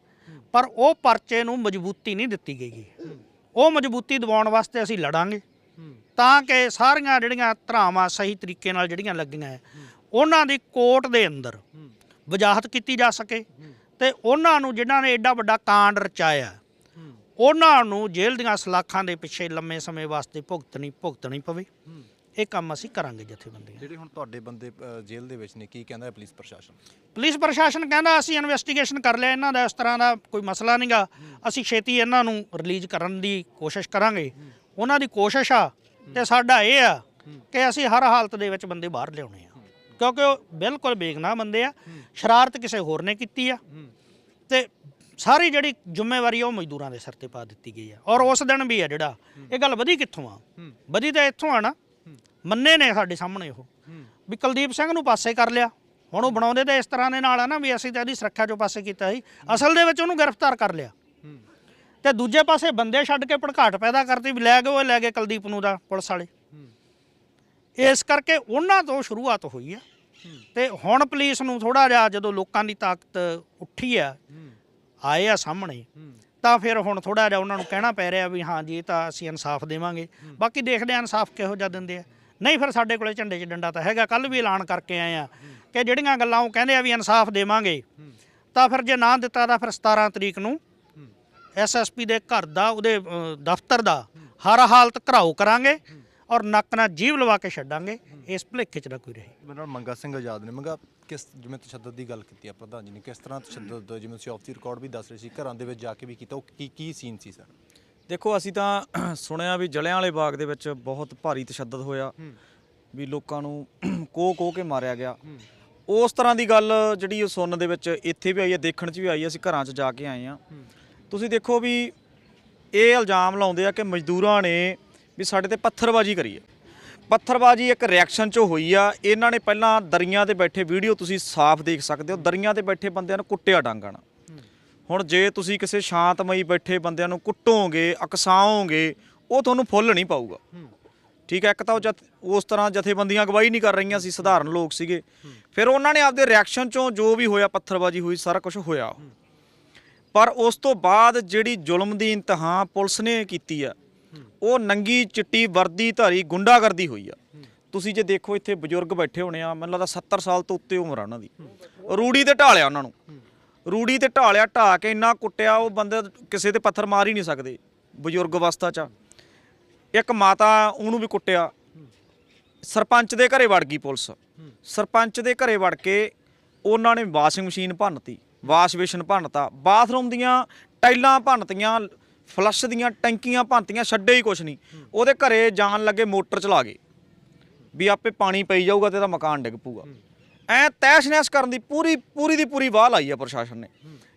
ਪਰ ਉਹ ਪਰਚੇ ਨੂੰ ਮਜ਼ਬੂਤੀ ਨਹੀਂ ਦਿੱਤੀ ਗਈ। ਉਹ ਮਜ਼ਬੂਤੀ ਦਿਵਾਉਣ ਵਾਸਤੇ ਅਸੀਂ ਲੜਾਂਗੇ। ਤਾਂ ਕਿ ਸਾਰੀਆਂ ਜਿਹੜੀਆਂ ਧਰਾਵਾਂ ਸਹੀ ਤਰੀਕੇ ਨਾਲ ਜਿਹੜੀਆਂ ਲੱਗੀਆਂ ਉਹਨਾਂ ਦੀ ਕੋਰਟ ਦੇ ਅੰਦਰ ਵਜਾਹਤ ਕੀਤੀ ਜਾ ਸਕੇ ਤੇ ਉਹਨਾਂ ਨੂੰ ਜਿਨ੍ਹਾਂ ਨੇ ਐਡਾ ਵੱਡਾ ਕਾਂਡ ਰਚਾਇਆ ਉਹਨਾਂ ਨੂੰ ਜੇਲ੍ਹ ਦੀਆਂ ਸਲਾਖਾਂ ਦੇ ਪਿੱਛੇ ਲੰਮੇ ਸਮੇਂ ਵਾਸਤੇ ਭੁਗਤਣੀ ਭੁਗਤਣੀ ਪਵੇ। ਇਹ ਕੰਮ ਅਸੀਂ ਕਰਾਂਗੇ ਜਥੇਬੰਦੀਆਂ। ਜਿਹੜੇ ਹੁਣ ਤੁਹਾਡੇ ਬੰਦੇ ਜੇਲ੍ਹ ਦੇ ਵਿੱਚ ਨੇ ਕੀ ਕਹਿੰਦਾ ਹੈ ਪੁਲਿਸ ਪ੍ਰਸ਼ਾਸਨ? ਪੁਲਿਸ ਪ੍ਰਸ਼ਾਸਨ ਕਹਿੰਦਾ ਅਸੀਂ ਇਨਵੈਸਟੀਗੇਸ਼ਨ ਕਰ ਲਿਆ ਇਹਨਾਂ ਦਾ ਇਸ ਤਰ੍ਹਾਂ ਦਾ ਕੋਈ ਮਸਲਾ ਨਹੀਂਗਾ ਅਸੀਂ ਛੇਤੀ ਇਹਨਾਂ ਨੂੰ ਰਿਲੀਜ਼ ਕਰਨ ਦੀ ਕੋਸ਼ਿਸ਼ ਕਰਾਂਗੇ। ਉਹਨਾਂ ਦੀ ਕੋਸ਼ਿਸ਼ ਆ ਤੇ ਸਾਡਾ ਇਹ ਆ ਕਿ ਅਸੀਂ ਹਰ ਹਾਲਤ ਦੇ ਵਿੱਚ ਬੰਦੇ ਬਾਹਰ ਲਿਆਉਣੇ ਆ। ਕਿਉਂਕਿ ਉਹ ਬਿਲਕੁਲ ਬੇਗਨਾਹ ਬੰਦੇ ਆ। ਸ਼ਰਾਰਤ ਕਿਸੇ ਹੋਰ ਨੇ ਕੀਤੀ ਆ। ਤੇ ਸਾਰੀ ਜਿਹੜੀ ਜ਼ਿੰਮੇਵਾਰੀ ਆ ਉਹ ਮਜ਼ਦੂਰਾਂ ਦੇ ਸਿਰ ਤੇ ਪਾ ਦਿੱਤੀ ਗਈ ਆ। ਔਰ ਉਸ ਦਿਨ ਵੀ ਆ ਜਿਹੜਾ ਇਹ ਗੱਲ ਵਧੀ ਕਿੱਥੋਂ ਆ? ਵਧੀ ਤਾਂ ਇੱਥੋਂ ਆ ਨਾ। ਮੰਨੇ ਨੇ ਸਾਡੇ ਸਾਹਮਣੇ ਉਹ। ਵੀ ਕੁਲਦੀਪ ਸਿੰਘ ਨੂੰ ਪਾਸੇ ਕਰ ਲਿਆ। ਹੁਣ ਉਹ ਬਣਾਉਂਦੇ ਤਾਂ ਇਸ ਤਰ੍ਹਾਂ ਦੇ ਨਾਲ ਆ ਨਾ ਵੀ ਅਸੀਂ ਤਾਂ ਇਹਦੀ ਸੁਰੱਖਿਆ ਚੋਂ ਪਾਸੇ ਕੀਤਾ ਸੀ। ਅਸਲ ਦੇ ਵਿੱਚ ਉਹਨੂੰ ਗ੍ਰਿਫਤਾਰ ਕਰ ਲਿਆ। ਤੇ ਦੂਜੇ ਪਾਸੇ ਬੰਦੇ ਛੱਡ ਕੇ ਭੜਕਾਟ ਪੈਦਾ ਕਰਤੀ ਵੀ ਲੈ ਗਏ ਉਹ ਲੈ ਗਏ ਕੁਲਦੀਪ ਨੂੰ ਦਾ ਪੁਲਿਸ ਵਾਲੇ। ਇਸ ਕਰਕੇ ਉਹਨਾਂ ਤੋਂ ਸ਼ੁਰੂਆਤ ਹੋਈ ਆ। ਤੇ ਹੁਣ ਪੁਲਿਸ ਨੂੰ ਥੋੜਾ ਜਿਹਾ ਜਦੋਂ ਲੋਕਾਂ ਦੀ ਤਾਕਤ ਉੱਠੀ ਆ, ਆਏ ਆ ਸਾਹਮਣੇ, ਤਾਂ ਫਿਰ ਹੁਣ ਥੋੜਾ ਜਿਹਾ ਉਹਨਾਂ ਨੂੰ ਕਹਿਣਾ ਪੈ ਰਿਹਾ ਵੀ ਹਾਂ ਜੀ, ਇਹ ਤਾਂ ਅਸੀਂ ਇਨਸਾਫ ਦੇਵਾਂਗੇ। ਬਾਕੀ ਦੇਖਦੇ ਆ ਇਨਸਾਫ ਕਿਹੋ ਜਿਹਾ ਦਿੰਦੇ ਆ। ਨਹੀਂ ਫਿਰ ਸਾਡੇ ਕੋਲੇ ਝੰਡੇ 'ਚ ਡੰਡਾ ਤਾਂ ਹੈਗਾ ਕੱਲ ਵੀ ਐਲਾਨ ਕਰਕੇ ਆਏ ਆ ਕਿ ਜਿਹੜੀਆਂ ਗੱਲਾਂ ਉਹ ਕਹਿੰਦੇ ਆ ਵੀ ਇਨਸਾਫ ਦੇਵਾਂਗੇ, ਤਾਂ ਫਿਰ ਜੇ ਨਾ ਦਿੱਤਾ ਤਾਂ ਫਿਰ 17 ਤਰੀਕ ਨੂੰ ਐਸਐਸਪੀ ਦੇ ਘਰ ਦਾ ਉਹਦੇ ਦਫ਼ਤਰ ਦਾ ਹਰ ਹਾਲਤ ਘਰਾਓ ਕਰਾਂਗੇ ਔਰ ਨੱਕ ਨਾਲ ਜੀਭ ਲਵਾ ਕੇ ਛੱਡਾਂਗੇ। ਇਸ ਭੁਲੇਖੇ 'ਚ ਨਾ ਕੋਈ ਰਹੇ। ਮੇਰੇ ਨਾਲ ਮੰਗਾ ਸਿੰਘ ਆਜ਼ਾਦ ਨੇ। ਮੰਗਾ ਕਿਸ ਜਿਵੇਂ ਤਸ਼ੱਦਦ ਦੀ ਗੱਲ ਕੀਤੀ ਆ ਪ੍ਰਧਾਨ ਜੀ ਨੇ ਕਿਸ ਤਰ੍ਹਾਂ ਤਸ਼ੱਦਦ ਜਿਵੇਂ ਤੁਸੀਂ ਆਫ ਦੀ ਰਿਕਾਰਡ ਵੀ ਦੱਸ ਰਹੇ ਸੀ ਘਰਾਂ ਦੇ ਵਿੱਚ ਜਾ ਕੇ ਵੀ ਕੀਤਾ ਉਹ ਕੀ ਕੀ ਸੀਨ ਸੀ ਸਰ? ਦੇਖੋ ਅਸੀਂ ਤਾਂ ਸੁਣਿਆ ਵੀ ਜਲਿਆਂ ਵਾਲੇ ਬਾਗ ਦੇ ਵਿੱਚ ਬਹੁਤ ਭਾਰੀ ਤਸ਼ੱਦਦ ਹੋਇਆ ਵੀ ਲੋਕਾਂ ਨੂੰ ਕੋਹ ਕੋਹ ਕੇ ਮਾਰਿਆ ਗਿਆ। ਉਸ ਤਰ੍ਹਾਂ ਦੀ ਗੱਲ ਜਿਹੜੀ ਉਹ ਸੁਣਨ ਦੇ ਵਿੱਚ ਇੱਥੇ ਵੀ ਆਈ ਹੈ ਦੇਖਣ 'ਚ ਵੀ ਆਈ ਹੈ ਅਸੀਂ ਘਰਾਂ 'ਚ ਜਾ ਕੇ ਆਏ ਆ ਤੁਸੀਂ ਦੇਖੋ ਵੀ ਇਹ ਇਲਜ਼ਾਮ ਲਾਉਂਦੇ ਆ ਕਿ ਮਜ਼ਦੂਰਾਂ ਨੇ ਵੀ ਸਾਡੇ ਤੇ ਪੱਥਰਬਾਜ਼ੀ ਕਰੀ ਹੈ। ਪੱਥਰਬਾਜ਼ੀ ਇੱਕ ਰਿਐਕਸ਼ਨ 'ਚੋਂ ਹੋਈ ਆ। ਇਹਨਾਂ ਨੇ ਪਹਿਲਾਂ ਦਰੀਆਂ ਤੇ ਬੈਠੇ ਵੀਡੀਓ ਤੁਸੀਂ ਸਾਫ਼ ਦੇਖ ਸਕਦੇ ਹੋ। ਦਰੀਆਂ ਤੇ ਬੈਠੇ ਬੰਦਿਆਂ ਨੂੰ ਕੁੱਟਿਆ ਡਾਂਗਣ ਹੁਣ ਜੇ ਤੁਸੀਂ ਕਿਸੇ ਸ਼ਾਂਤਮਈ ਬੈਠੇ ਬੰਦਿਆਂ ਨੂੰ ਕੁੱਟੋਗੇ, ਅਕਸਾਓਗੇ, ਉਹ ਤੁਹਾਨੂੰ ਫੁੱਲ ਨਹੀਂ ਪਾਊਗਾ। ਠੀਕ ਹੈ ਇੱਕ ਤਾਂ ਉਹ ਜਥ- ਉਸ ਤਰ੍ਹਾਂ ਜਥੇਬੰਦੀਆਂ ਅਗਵਾਈ ਨਹੀਂ ਕਰ ਰਹੀਆਂ ਸੀ, ਸਧਾਰਨ ਲੋਕ ਸੀਗੇ। ਫਿਰ ਉਹਨਾਂ ਨੇ ਆਪਦੇ ਰਿਐਕਸ਼ਨ ਚੋਂ ਜੋ ਵੀ ਹੋਇਆ, ਪੱਥਰਬਾਜ਼ੀ ਹੋਈ, ਸਾਰਾ ਕੁਝ ਹੋਇਆ ਪਰ ਉਸ ਤੋਂ ਬਾਅਦ ਜਿਹੜੀ ਜ਼ੁਲਮ ਦੀ ਇੰਤਹਾ ਪੁਲਿਸ ਨੇ ਕੀਤੀ ਆ, ਉਹ ਨੰਗੀ ਚਿੱਟੀ ਵਰਦੀ ਧਾਰੀ ਗੁੰਡਾਗਰਦੀ ਹੋਈ ਆ। ਤੁਸੀਂ ਜੇ ਦੇਖੋ ਇੱਥੇ ਬਜ਼ੁਰਗ ਬੈਠੇ ਹੋਣੇ ਆ, ਮੈਨੂੰ ਲੱਗਦਾ 70 ਸਾਲ ਤੋਂ ਉੱਤੇ ਉਮਰ ਆ ਉਹਨਾਂ ਦੀ। ਰੂੜੀ ਤੇ ਢਾਲਿਆ ਉਹਨਾਂ ਨੂੰ। ਰੂੜੀ ਤੇ ਢਾਲਿਆ ਢਾ ਕੇ ਇੰਨਾ ਕੁੱਟਿਆ, ਉਹ ਬੰਦੇ ਕਿਸੇ ਤੇ ਪੱਥਰ ਮਾਰ ਹੀ ਨਹੀਂ ਸਕਦੇ, ਬਜ਼ੁਰਗ ਅਵਸਥਾ 'ਚ। ਇੱਕ ਮਾਤਾ ਉਹਨੂੰ ਵੀ ਕੁੱਟਿਆ। ਸਰਪੰਚ ਦੇ ਘਰੇ ਵੜ ਗਈ ਪੁਲਿਸ। ਸਰਪੰਚ ਦੇ ਘਰੇ ਵੜ ਕੇ ਉਹਨਾਂ ਨੇ ਵਾਸ਼ਿੰਗ ਮਸ਼ੀਨ ਭੰਨਤੀ। ਵਾਸ਼ ਬੇਸ਼ਨ ਭੰਨਤਾ, ਬਾਥਰੂਮ ਦੀਆਂ ਟਾਈਲਾਂ ਭੰਨਤੀਆਂ, ਫਲੱਸ਼ ਦੀਆਂ ਟੈਂਕੀਆਂ ਭੰਨਤੀਆਂ, ਛੱਡੇ ਹੀ ਕੁਛ ਨਹੀਂ। ਉਹਦੇ ਘਰੇ ਜਾਣ ਲੱਗੇ ਮੋਟਰ ਚਲਾ ਗਏ। ਵੀ ਆਪੇ ਪਾਣੀ ਪਈ ਜਾਊਗਾ ਤੇ ਇਹਦਾ ਮਕਾਨ ਡਿੱਗ ਪੂਗਾ ਐ ਤੈਸ਼ ਨੈਸ਼ ਕਰਨ ਦੀ ਪੂਰੀ ਪੂਰੀ ਦੀ ਪੂਰੀ ਵਾਹ ਲਾਈ ਆ ਪ੍ਰਸ਼ਾਸਨ ਨੇ।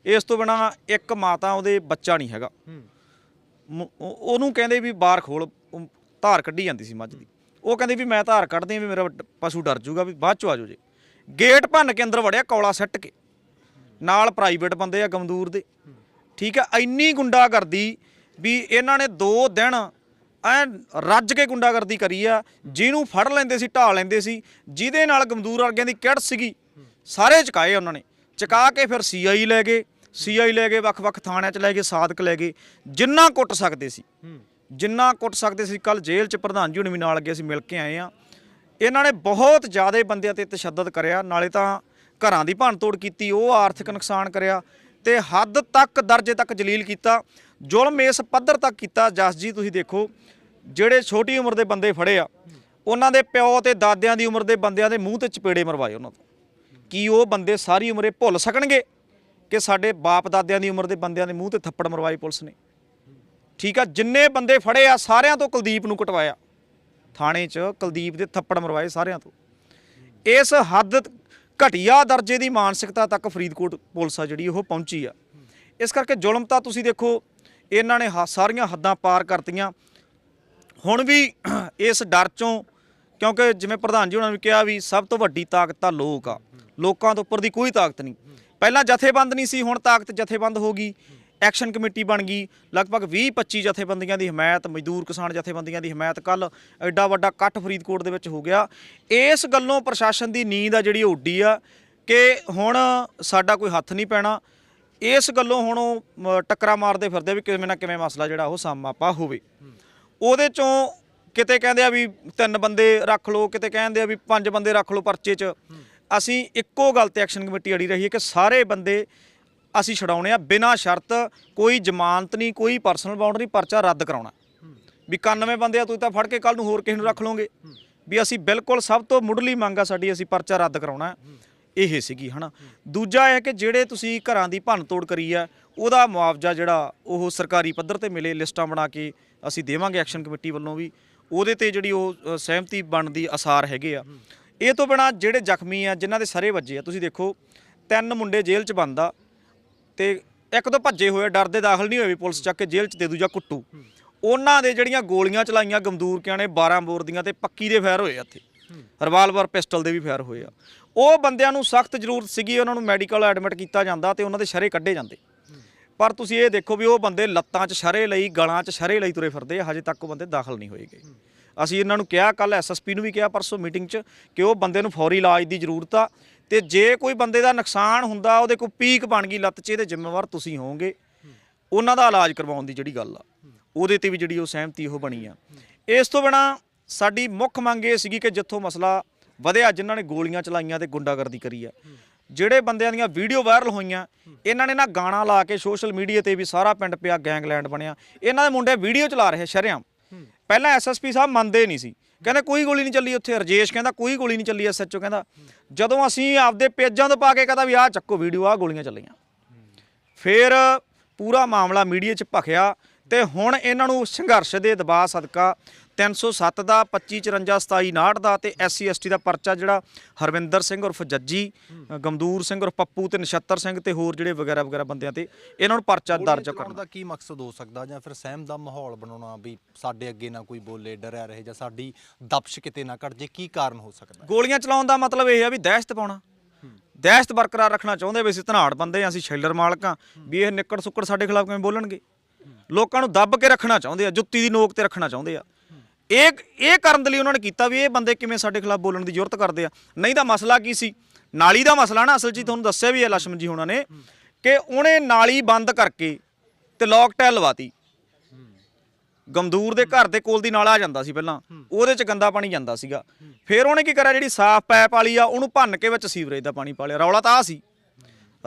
ਇਸ ਤੋਂ ਬਿਨਾ ਇੱਕ ਮਾਤਾ ਉਹਦੇ ਬੱਚਾ ਨਹੀਂ ਹੈਗਾ। ਉਹਨੂੰ ਕਹਿੰਦੇ ਵੀ ਬਾਹਰ ਖੋਲ, ਉਹ ਧਾਰ ਕੱਢੀ ਜਾਂਦੀ ਸੀ ਮੱਝ ਦੀ। ਉਹ ਕਹਿੰਦੇ ਵੀ ਮੈਂ ਧਾਰ ਕੱਢਦੀ ਵੀ ਮੇਰਾ ਪਸ਼ੂ ਡਰ ਜਾਊਗਾ ਵੀ ਬਾਅਦ ਚੋਂ ਆ ਜਾਓ ਜੇ। ਗੇਟ ਭੰਨ ਕੇ ਅੰਦਰ ਵੜਿਆ, ਕੌਲਾ ਸੱਟ ਕੇ। ਨਾਲ ਪ੍ਰਾਈਵੇਟ ਬੰਦੇ ਆ ਗਮਦੂਰ ਦੇ। ਠੀਕ ਹੈ ਇੰਨੀ ਗੁੰਡਾਗਰਦੀ ਵੀ ਇਹਨਾਂ ਨੇ 2 ਦਿਨ ਐ ਰੱਜ ਕੇ ਗੁੰਡਾਗਰਦੀ ਕਰੀ ਆ, ਜਿਹਨੂੰ ਫੜ ਲੈਂਦੇ ਸੀ ਢਾ ਲੈਂਦੇ ਸੀ, ਜਿਹਦੇ ਨਾਲ ਗਮਦੂਰ ਵਰਗਿਆਂ ਦੀ ਕਿੜ ਸੀਗੀ? ਸਾਰੇ ਚੁਕਾਏ ਉਹਨਾਂ ਨੇ। ਚੁਕਾ ਕੇ ਫਿਰ ਸੀਆਈ ਲੈ ਗਏ ਸੀਆਈ ਲੈ ਗਏ, ਵੱਖ-ਵੱਖ ਥਾਣਿਆਂ 'ਚ ਲੈ ਗਏ, ਸਾਦਕ ਲੈ ਗਏ, ਜਿੰਨਾ ਕੁੱਟ ਸਕਦੇ ਸੀ। ਜਿੰਨਾ ਕੁੱਟ ਸਕਦੇ ਸੀ ਕੱਲ ਜੇਲ੍ਹ 'ਚ ਪ੍ਰਧਾਨ ਜੀ ਹੁਣ ਵੀ ਨਾਲ ਗਏ, ਅਸੀਂ ਮਿਲ ਕੇ ਆਏ ਆ। ਇਹਨਾਂ ਨੇ ਬਹੁਤ ਜ਼ਿਆਦਾ ਬੰਦਿਆਂ ਤੇ ਤਸ਼ੱਦਦ ਕਰਿਆ, ਨਾਲੇ ਤਾਂ ਘਰਾਂ ਦੀ ਭੰਨਤੋੜ ਕੀਤੀ, ਉਹ ਆਰਥਿਕ ਨੁਕਸਾਨ ਕਰਿਆ ਤੇ ਹੱਦ ਤੱਕ ਦਰਜੇ ਤੱਕ ਜਲੀਲ ਕੀਤਾ, ਜ਼ੁਲਮ ਇਸ ਪੱਧਰ ਤੱਕ ਕੀਤਾ। ਜਸ ਜੀ, ਤੁਸੀਂ ਦੇਖੋ, ਜਿਹੜੇ ਛੋਟੀ ਉਮਰ ਦੇ ਬੰਦੇ ਫੜੇ ਆ, ਉਹਨਾਂ ਦੇ ਪਿਓ ਤੇ ਦਾਦਿਆਂ ਦੀ ਉਮਰ ਦੇ ਬੰਦਿਆਂ ਦੇ ਮੂੰਹ ਤੇ ਚਪੇੜੇ ਮਰਵਾਏ ਉਹਨਾਂ ਤੋਂ। ਕੀ ਉਹ ਬੰਦੇ ਸਾਰੀ ਉਮਰੇ ਭੁੱਲ ਸਕਣਗੇ ਕਿ ਸਾਡੇ ਬਾਪ ਦਾਦਿਆਂ ਦੀ ਉਮਰ ਦੇ ਬੰਦਿਆਂ ਦੇ ਮੂੰਹ ਤੇ ਥੱਪੜ ਮਰਵਾਏ ਪੁਲਿਸ ਨੇ? ਠੀਕ ਆ, ਜਿੰਨੇ ਬੰਦੇ ਫੜੇ ਆ, ਸਾਰਿਆਂ ਤੋਂ ਕੁਲਦੀਪ ਨੂੰ ਕਟਵਾਇਆ। ਥਾਣੇ 'ਚ ਕੁਲਦੀਪ ਦੇ ਥੱਪੜ ਮਰਵਾਏ ਸਾਰਿਆਂ ਤੋਂ। ਇਸ ਹੱਦ ਘਟੀਆ ਦਰਜੇ ਦੀ ਮਾਨਸਿਕਤਾ ਤੱਕ ਫਰੀਦਕੋਟ ਪੁਲਿਸ ਆ ਜਿਹੜੀ ਉਹ ਪਹੁੰਚੀ ਆ। ਇਸ ਕਰਕੇ ਜ਼ੁਲਮ ਤਾਂ ਤੁਸੀਂ ਦੇਖੋ, ਇਹਨਾਂ ਨੇ ਹ- ਸਾਰੀਆਂ ਹੱਦਾਂ ਪਾਰ ਕਰਤੀਆਂ। ਹੁਣ ਵੀ ਇਸ ਡਰ ਚੋਂ, ਕਿਉਂਕਿ ਜਿਵੇਂ ਪ੍ਰਧਾਨ ਜੀ ਉਹਨਾਂ ਨੇ ਕਿਹਾ ਵੀ ਸਭ ਤੋਂ ਵੱਡੀ ਤਾਕਤ ਤਾਂ ਲੋਕ ਆ। ਲੋਕਾਂ ਤੋਂ ਉੱਪਰ ਦੀ ਕੋਈ ਤਾਕਤ ਨਹੀਂ। ਪਹਿਲਾਂ ਜਥੇਬੰਦ ਨਹੀਂ ਸੀ, ਹੁਣ ਤਾਕਤ ਜਥੇਬੰਦ ਹੋ ਗਈ। ਐਕਸ਼ਨ ਕਮੇਟੀ ਬਣ ਗਈ। ਲਗਭਗ 20 25 ਜਥੇਬੰਦੀਆਂ ਦੀ ਹਮਾਇਤ, ਮਜ਼ਦੂਰ ਕਿਸਾਨ ਜਥੇਬੰਦੀਆਂ ਦੀ ਹਮਾਇਤ ਕੱਲ ਐਡਾ ਵੱਡਾ ਇਕੱਠ ਫਰੀਦਕੋਟ ਦੇ ਵਿੱਚ ਹੋ ਗਿਆ। ਇਸ ਗੱਲੋਂ ਪ੍ਰਸ਼ਾਸਨ ਦੀ ਨੀਂਦ ਆ ਜਿਹੜੀ ਉਹ ਉੱਡੀ ਆ ਕਿ ਹੁਣ ਸਾਡਾ ਕੋਈ ਹੱਥ ਨਹੀਂ ਪੈਣਾ। ਇਸ ਗੱਲੋਂ ਹੁਣ ਉਹ ਟੱਕਰਾ ਮਾਰਦੇ ਫਿਰਦੇ ਵੀ ਕਿਵੇਂ ਨਾ ਕਿਵੇਂ ਮਸਲਾ ਜਿਹੜਾ ਉਹ ਸਾਮਾਪਾ ਹੋਵੇ। ਉਹਦੇ ਚੋਂ ਕਿਤੇ ਕਹਿੰਦੇ ਆ ਵੀ ਤਿੰਨ ਬੰਦੇ ਰੱਖ ਲਓ, ਕਿਤੇ ਕਹਿੰਦੇ ਆ ਵੀ ਪੰਜ ਬੰਦੇ ਰੱਖ ਲਓ ਪਰਚੇ 'ਚ। ਅਸੀਂ ਇੱਕੋ ਗੱਲ ਤੇ ਐਕਸ਼ਨ ਕਮੇਟੀ ਅੜੀ ਰਹੀ ਹੈ ਕਿ ਸਾਰੇ ਬੰਦੇ ਅਸੀਂ ਛਡਾਉਣੇ ਆ, ਬਿਨਾਂ ਸ਼ਰਤ ਕੋਈ ਜ਼ਮਾਨਤ ਨਹੀਂ, ਕੋਈ ਪਰਸਨਲ ਬਾਉਂਡਰੀ ਪਰਚਾ ਰੱਦ ਕਰਾਉਣਾ। ਵੀ 91 ਬੰਦੇ ਆ ਤੁਸੀਂ ਤਾਂ ਫੜ ਕੇ ਕੱਲ ਨੂੰ ਹੋਰ ਕਿਸੇ ਨੂੰ ਰੱਖ ਲਓਗੇ। ਵੀ ਅਸੀਂ ਬਿਲਕੁਲ ਸਭ ਤੋਂ ਮੁੱਢਲੀ ਮੰਗ ਆ ਸਾਡੀ, ਅਸੀਂ ਪਰਚਾ ਰੱਦ ਕਰਾਉਣਾ। ਇਹ ਸੀਗੀ, ਹਨਾ। ਦੂਜਾ ਇਹ ਕਿ ਜਿਹੜੇ ਤੁਸੀਂ ਘਰਾਂ ਦੀ ਭੰਨ ਤੋੜ ਕਰੀ ਆ, ਉਹਦਾ ਮੁਆਵਜ਼ਾ ਜਿਹੜਾ ਉਹ ਸਰਕਾਰੀ ਪੱਧਰ ਤੇ ਮਿਲੇ, ਲਿਸਟਾਂ ਬਣਾ ਕੇ ਅਸੀਂ ਦੇਵਾਂਗੇ ਐਕਸ਼ਨ ਕਮੇਟੀ ਵੱਲੋਂ ਵੀ। ਉਹਦੇ ਤੇ ਜਿਹੜੀ ਉਹ ਸਹਿਮਤੀ ਬਣਦੀ ਅਸਾਰ ਹੈਗੇ ਆ। ਇਹ ਤੋਂ ਬਿਨਾ ਜਿਹੜੇ ਜ਼ਖਮੀ ਆ, ਜਿਨ੍ਹਾਂ ਦੇ ਸਾਰੇ ਵੱਜੇ ਆ, ਤੁਸੀਂ ਦੇਖੋ, ਤਿੰਨ ਮੁੰਡੇ ਜੇਲ੍ਹ 'ਚ ਬੰਦਾ ਤੇ ਇੱਕ ਤੋਂ ਭੱਜੇ ਹੋਏ ਆ, ਡਰਦੇ ਦਾਖਲ ਨਹੀਂ ਹੋਏ ਵੀ ਪੁਲਿਸ ਚੱਕ ਕੇ ਜੇਲ੍ਹ 'ਚ ਦੇ ਦੂ ਜਾਂ ਕੁੱਟੂ। ਉਹਨਾਂ ਦੇ ਜਿਹੜੀਆਂ ਗੋਲੀਆਂ ਚਲਾਈਆਂ ਗਮਦੂਰਕਿਆਂ ਨੇ 12 ਬੋਰ ਦੀਆਂ ਤੇ ਪੱਕੀ ਦੇ ਫਾਇਰ ਹੋਏ ਆ ਇੱਥੇ। ਰਿਵਾਲਵਰ ਪਿਸਟਲ ਦੇ ਵੀ ਫਾਇਰ ਹੋਏ ਆ। ਉਹ ਬੰਦਿਆਂ ਨੂੰ ਸਖਤ ਜ਼ਰੂਰਤ ਸੀਗੀ ਉਹਨਾਂ ਨੂੰ ਮੈਡੀਕਲ ਐਡਮਿਟ ਕੀਤਾ ਜਾਂਦਾ ਤੇ ਉਹਨਾਂ ਦੇ ਸ਼ਰੇ ਕੱਢੇ ਜਾਂਦੇ। ਪਰ ਤੁਸੀਂ ਇਹ ਦੇਖੋ ਵੀ ਉਹ ਬੰਦੇ ਲੱਤਾਂ 'ਚ ਸ਼ਰੇ ਲਈ ਗਲਾਂ 'ਚ ਸ਼ਰੇ ਲਈ ਤੁਰੇ ਫਿਰਦੇ ਆ ਹਜੇ ਤੱਕ ਉਹ ਬੰਦੇ ਦਾਖਲ ਨਹੀਂ ਹੋਏਗੇ ਅਸੀਂ ਇਹਨਾਂ ਨੂੰ ਕਿਹਾ ਕੱਲ ਐਸਐਸਪੀ ਨੂੰ ਵੀ ਕਿਹਾ ਪਰਸੋਂ ਮੀਟਿੰਗ 'ਚ ਕਿ ਉਹ ਬੰਦੇ ਨੂੰ ਫੌਰੀ ਇਲਾਜ ਦੀ ਜ਼ਰੂਰਤ ਆ। ਤੇ ਜੇ ਕੋਈ ਬੰਦੇ ਦਾ ਨੁਕਸਾਨ ਹੁੰਦਾ, ਉਹਦੇ ਕੋਈ ਪੀਕ ਬਣ ਗਈ ਲੱਤ 'ਚ, ਇਹਦੇ ਜ਼ਿੰਮੇਵਾਰ ਤੁਸੀਂ ਹੋਵੋਗੇ। ਉਹਨਾਂ ਦਾ ਇਲਾਜ ਕਰਵਾਉਣ ਦੀ ਜਿਹੜੀ ਗੱਲ ਆ, ਉਹਦੇ ਤੇ ਵੀ ਜਿਹੜੀ ਉਹ ਸਹਿਮਤੀ ਉਹ ਬਣੀ ਆ। ਇਸ ਤੋਂ ਬਿਨਾ ਸਾਡੀ ਮੁੱਖ ਮੰਗ ਇਹ ਸੀਗੀ ਕਿ ਜਿੱਥੋਂ ਮਸਲਾ ਵਧਿਆ, ਜਿਨ੍ਹਾਂ ਨੇ ਗੋਲੀਆਂ ਚਲਾਈਆਂ ਤੇ ਗੁੰਡਾਗਰਦੀ ਕਰੀ ਆ। ਜਿਹੜੇ ਬੰਦਿਆਂ ਦੀਆਂ ਵੀਡੀਓ ਵਾਇਰਲ ਹੋਈਆਂ, ਇਹਨਾਂ ਨੇ ਨਾ ਗਾਣਾ ਲਾ ਕੇ ਸੋਸ਼ਲ ਮੀਡੀਆ ਤੇ ਵੀ ਸਾਰਾ ਪਿੰਡ ਪਿਆ, ਗੈਂਗਲੈਂਡ ਬਣਿਆ। ਇਹਨਾਂ ਦੇ ਮੁੰਡੇ ਵੀਡੀਓ ਚਲਾ ਰਹੇ ਸ਼ਰਿਆਮ। ਪਹਿਲਾਂ ਐਸਐਸਪੀ ਸਾਹਿਬ ਮੰਨਦੇ ਨਹੀਂ ਸੀ। ਕਹਿੰਦਾ ਕੋਈ ਗੋਲੀ ਨਹੀਂ ਚੱਲੀ ਉੱਥੇ, ਰਜੇਸ਼ ਕਹਿੰਦਾ ਕੋਈ ਗੋਲੀ ਨਹੀਂ ਚੱਲੀ ਐਸਐਚਓ ਕਹਿੰਦਾ। ਜਦੋਂ ਅਸੀਂ ਆਪਦੇ ਪੇਜਾਂ ਤੋਂ ਪਾ ਕੇ ਕਹਿੰਦਾ ਵੀ ਆਹ ਚੱਕੋ ਵੀਡੀਓ, ਆਹ ਗੋਲੀਆਂ ਚੱਲੀਆਂ। ਫਿਰ ਪੂਰਾ ਮਾਮਲਾ ਮੀਡੀਆ 'ਚ ਭਖਿਆ ਤੇ ਹੁਣ ਇਹਨਾਂ ਨੂੰ ਸੰਘਰਸ਼ ਦੇ ਦਬਾਅ ਸਦਕਾ 307 ਦਾ 2554 27 ਦਾ ਤੇ ਐਸਸੀ ਐਸਟੀ ਦਾ ਪਰਚਾ ਜਿਹੜਾ ਹਰਵਿੰਦਰ ਸਿੰਘ ਉਰਫ ਜੱਜੀ ਗਮਦੂਰ ਸਿੰਘ ਉਰਫ ਪੱਪੂ ਤੇ ਨਛੱਤਰ ਸਿੰਘ ਤੇ ਹੋਰ ਜਿਹੜੇ ਵਗੈਰਾ ਵਗੈਰਾ ਬੰਦਿਆਂ ਤੇ ਇਹਨਾਂ ਨੂੰ ਪਰਚਾ ਦਰਜ ਕਰਨਾ। ਦਾ ਕੀ ਮਕਸਦ ਹੋ ਸਕਦਾ ਜਾਂ ਫਿਰ ਸਹਿਮ ਦਾ ਮਾਹੌਲ ਬਣਾਉਣਾ ਵੀ ਸਾਡੇ ਅੱਗੇ ਨਾ ਕੋਈ ਬੋਲੇ ਡਰਿਆ ਰਹੇ ਜਾਂ ਸਾਡੀ ਦਬਸ਼ ਕਿਤੇ ਨਾ ਘਟ ਜੇ ਕੀ ਕਾਰਨ ਹੋ ਸਕਦਾ? ਗੋਲੀਆਂ ਚਲਾਉਣ ਦਾ ਮਤਲਬ ਇਹ ਆ ਵੀ ਦਹਿਸ਼ਤ ਪਾਉਣਾ। ਦਹਿਸ਼ਤ ਬਰਕਰਾਰ ਰੱਖਣਾ ਚਾਹੁੰਦੇ ਵੀ ਅਸੀਂ ਧਨਾੜ ਬੰਦੇ ਆ ਅਸੀਂ ਸ਼ੈਲਰ ਮਾਲਕਾਂ ਵੀ ਇਹ ਨਿੱਕੜ ਸੁੱਕੜ ਸਾਡੇ ਖਿਲਾਫ ਕਿਵੇਂ ਬੋਲਣਗੇ? ਲੋਕਾਂ ਨੂੰ ਦੱਬ ਕੇ ਰੱਖਣਾ ਚਾਹੁੰਦੇ ਆ ਜੁੱਤੀ ਦੀ ਨੋਕ ਤੇ ਰੱਖਣਾ ਚਾਹੁੰਦੇ ਆ। ਇਹ ਇਹ ਕਰਨ ਦੇ ਲਈ ਉਹਨਾਂ ਨੇ ਕੀਤਾ ਵੀ ਇਹ ਬੰਦੇ ਕਿਵੇਂ ਸਾਡੇ ਖਿਲਾਫ ਬੋਲਣ ਦੀ ਜ਼ਰੂਰਤ ਕਰਦੇ ਆ। ਨਹੀਂ ਤਾਂ ਮਸਲਾ ਕੀ ਸੀ? ਨਾਲੀ ਦਾ ਮਸਲਾ ਨਾ, ਅਸਲ 'ਚ ਤੁਹਾਨੂੰ ਦੱਸਿਆ ਵੀ ਹੈ ਲక్ష్ਮਣ ਜੀ ਹੋਣਾ ਨੇ ਕਿ ਉਹਨੇ ਨਾਲੀ ਬੰਦ ਕਰਕੇ ਤੇ ਲੋਕ ਟੈਲ ਲਵਾਤੀ। ਗਮਦੂਰ ਦੇ ਘਰ ਦੇ ਕੋਲ ਦੀ ਨਾਲਾ ਆ ਜਾਂਦਾ ਸੀ ਪਹਿਲਾਂ। ਉਹਦੇ ਚ ਗੰਦਾ ਪਾਣੀ ਜਾਂਦਾ ਸੀਗਾ। ਫਿਰ ਉਹਨੇ ਕੀ ਕਰਿਆ? ਜਿਹੜੀ ਸਾਫ਼ ਪੈਪ ਵਾਲੀ ਆ, ਉਹਨੂੰ ਭੰਨ ਕੇ ਵਿੱਚ ਸੀਵਰੇਜ ਦਾ ਪਾਣੀ ਪਾ ਲਿਆ। ਰੌਲਾ ਤਾਂ ਆ ਸੀ।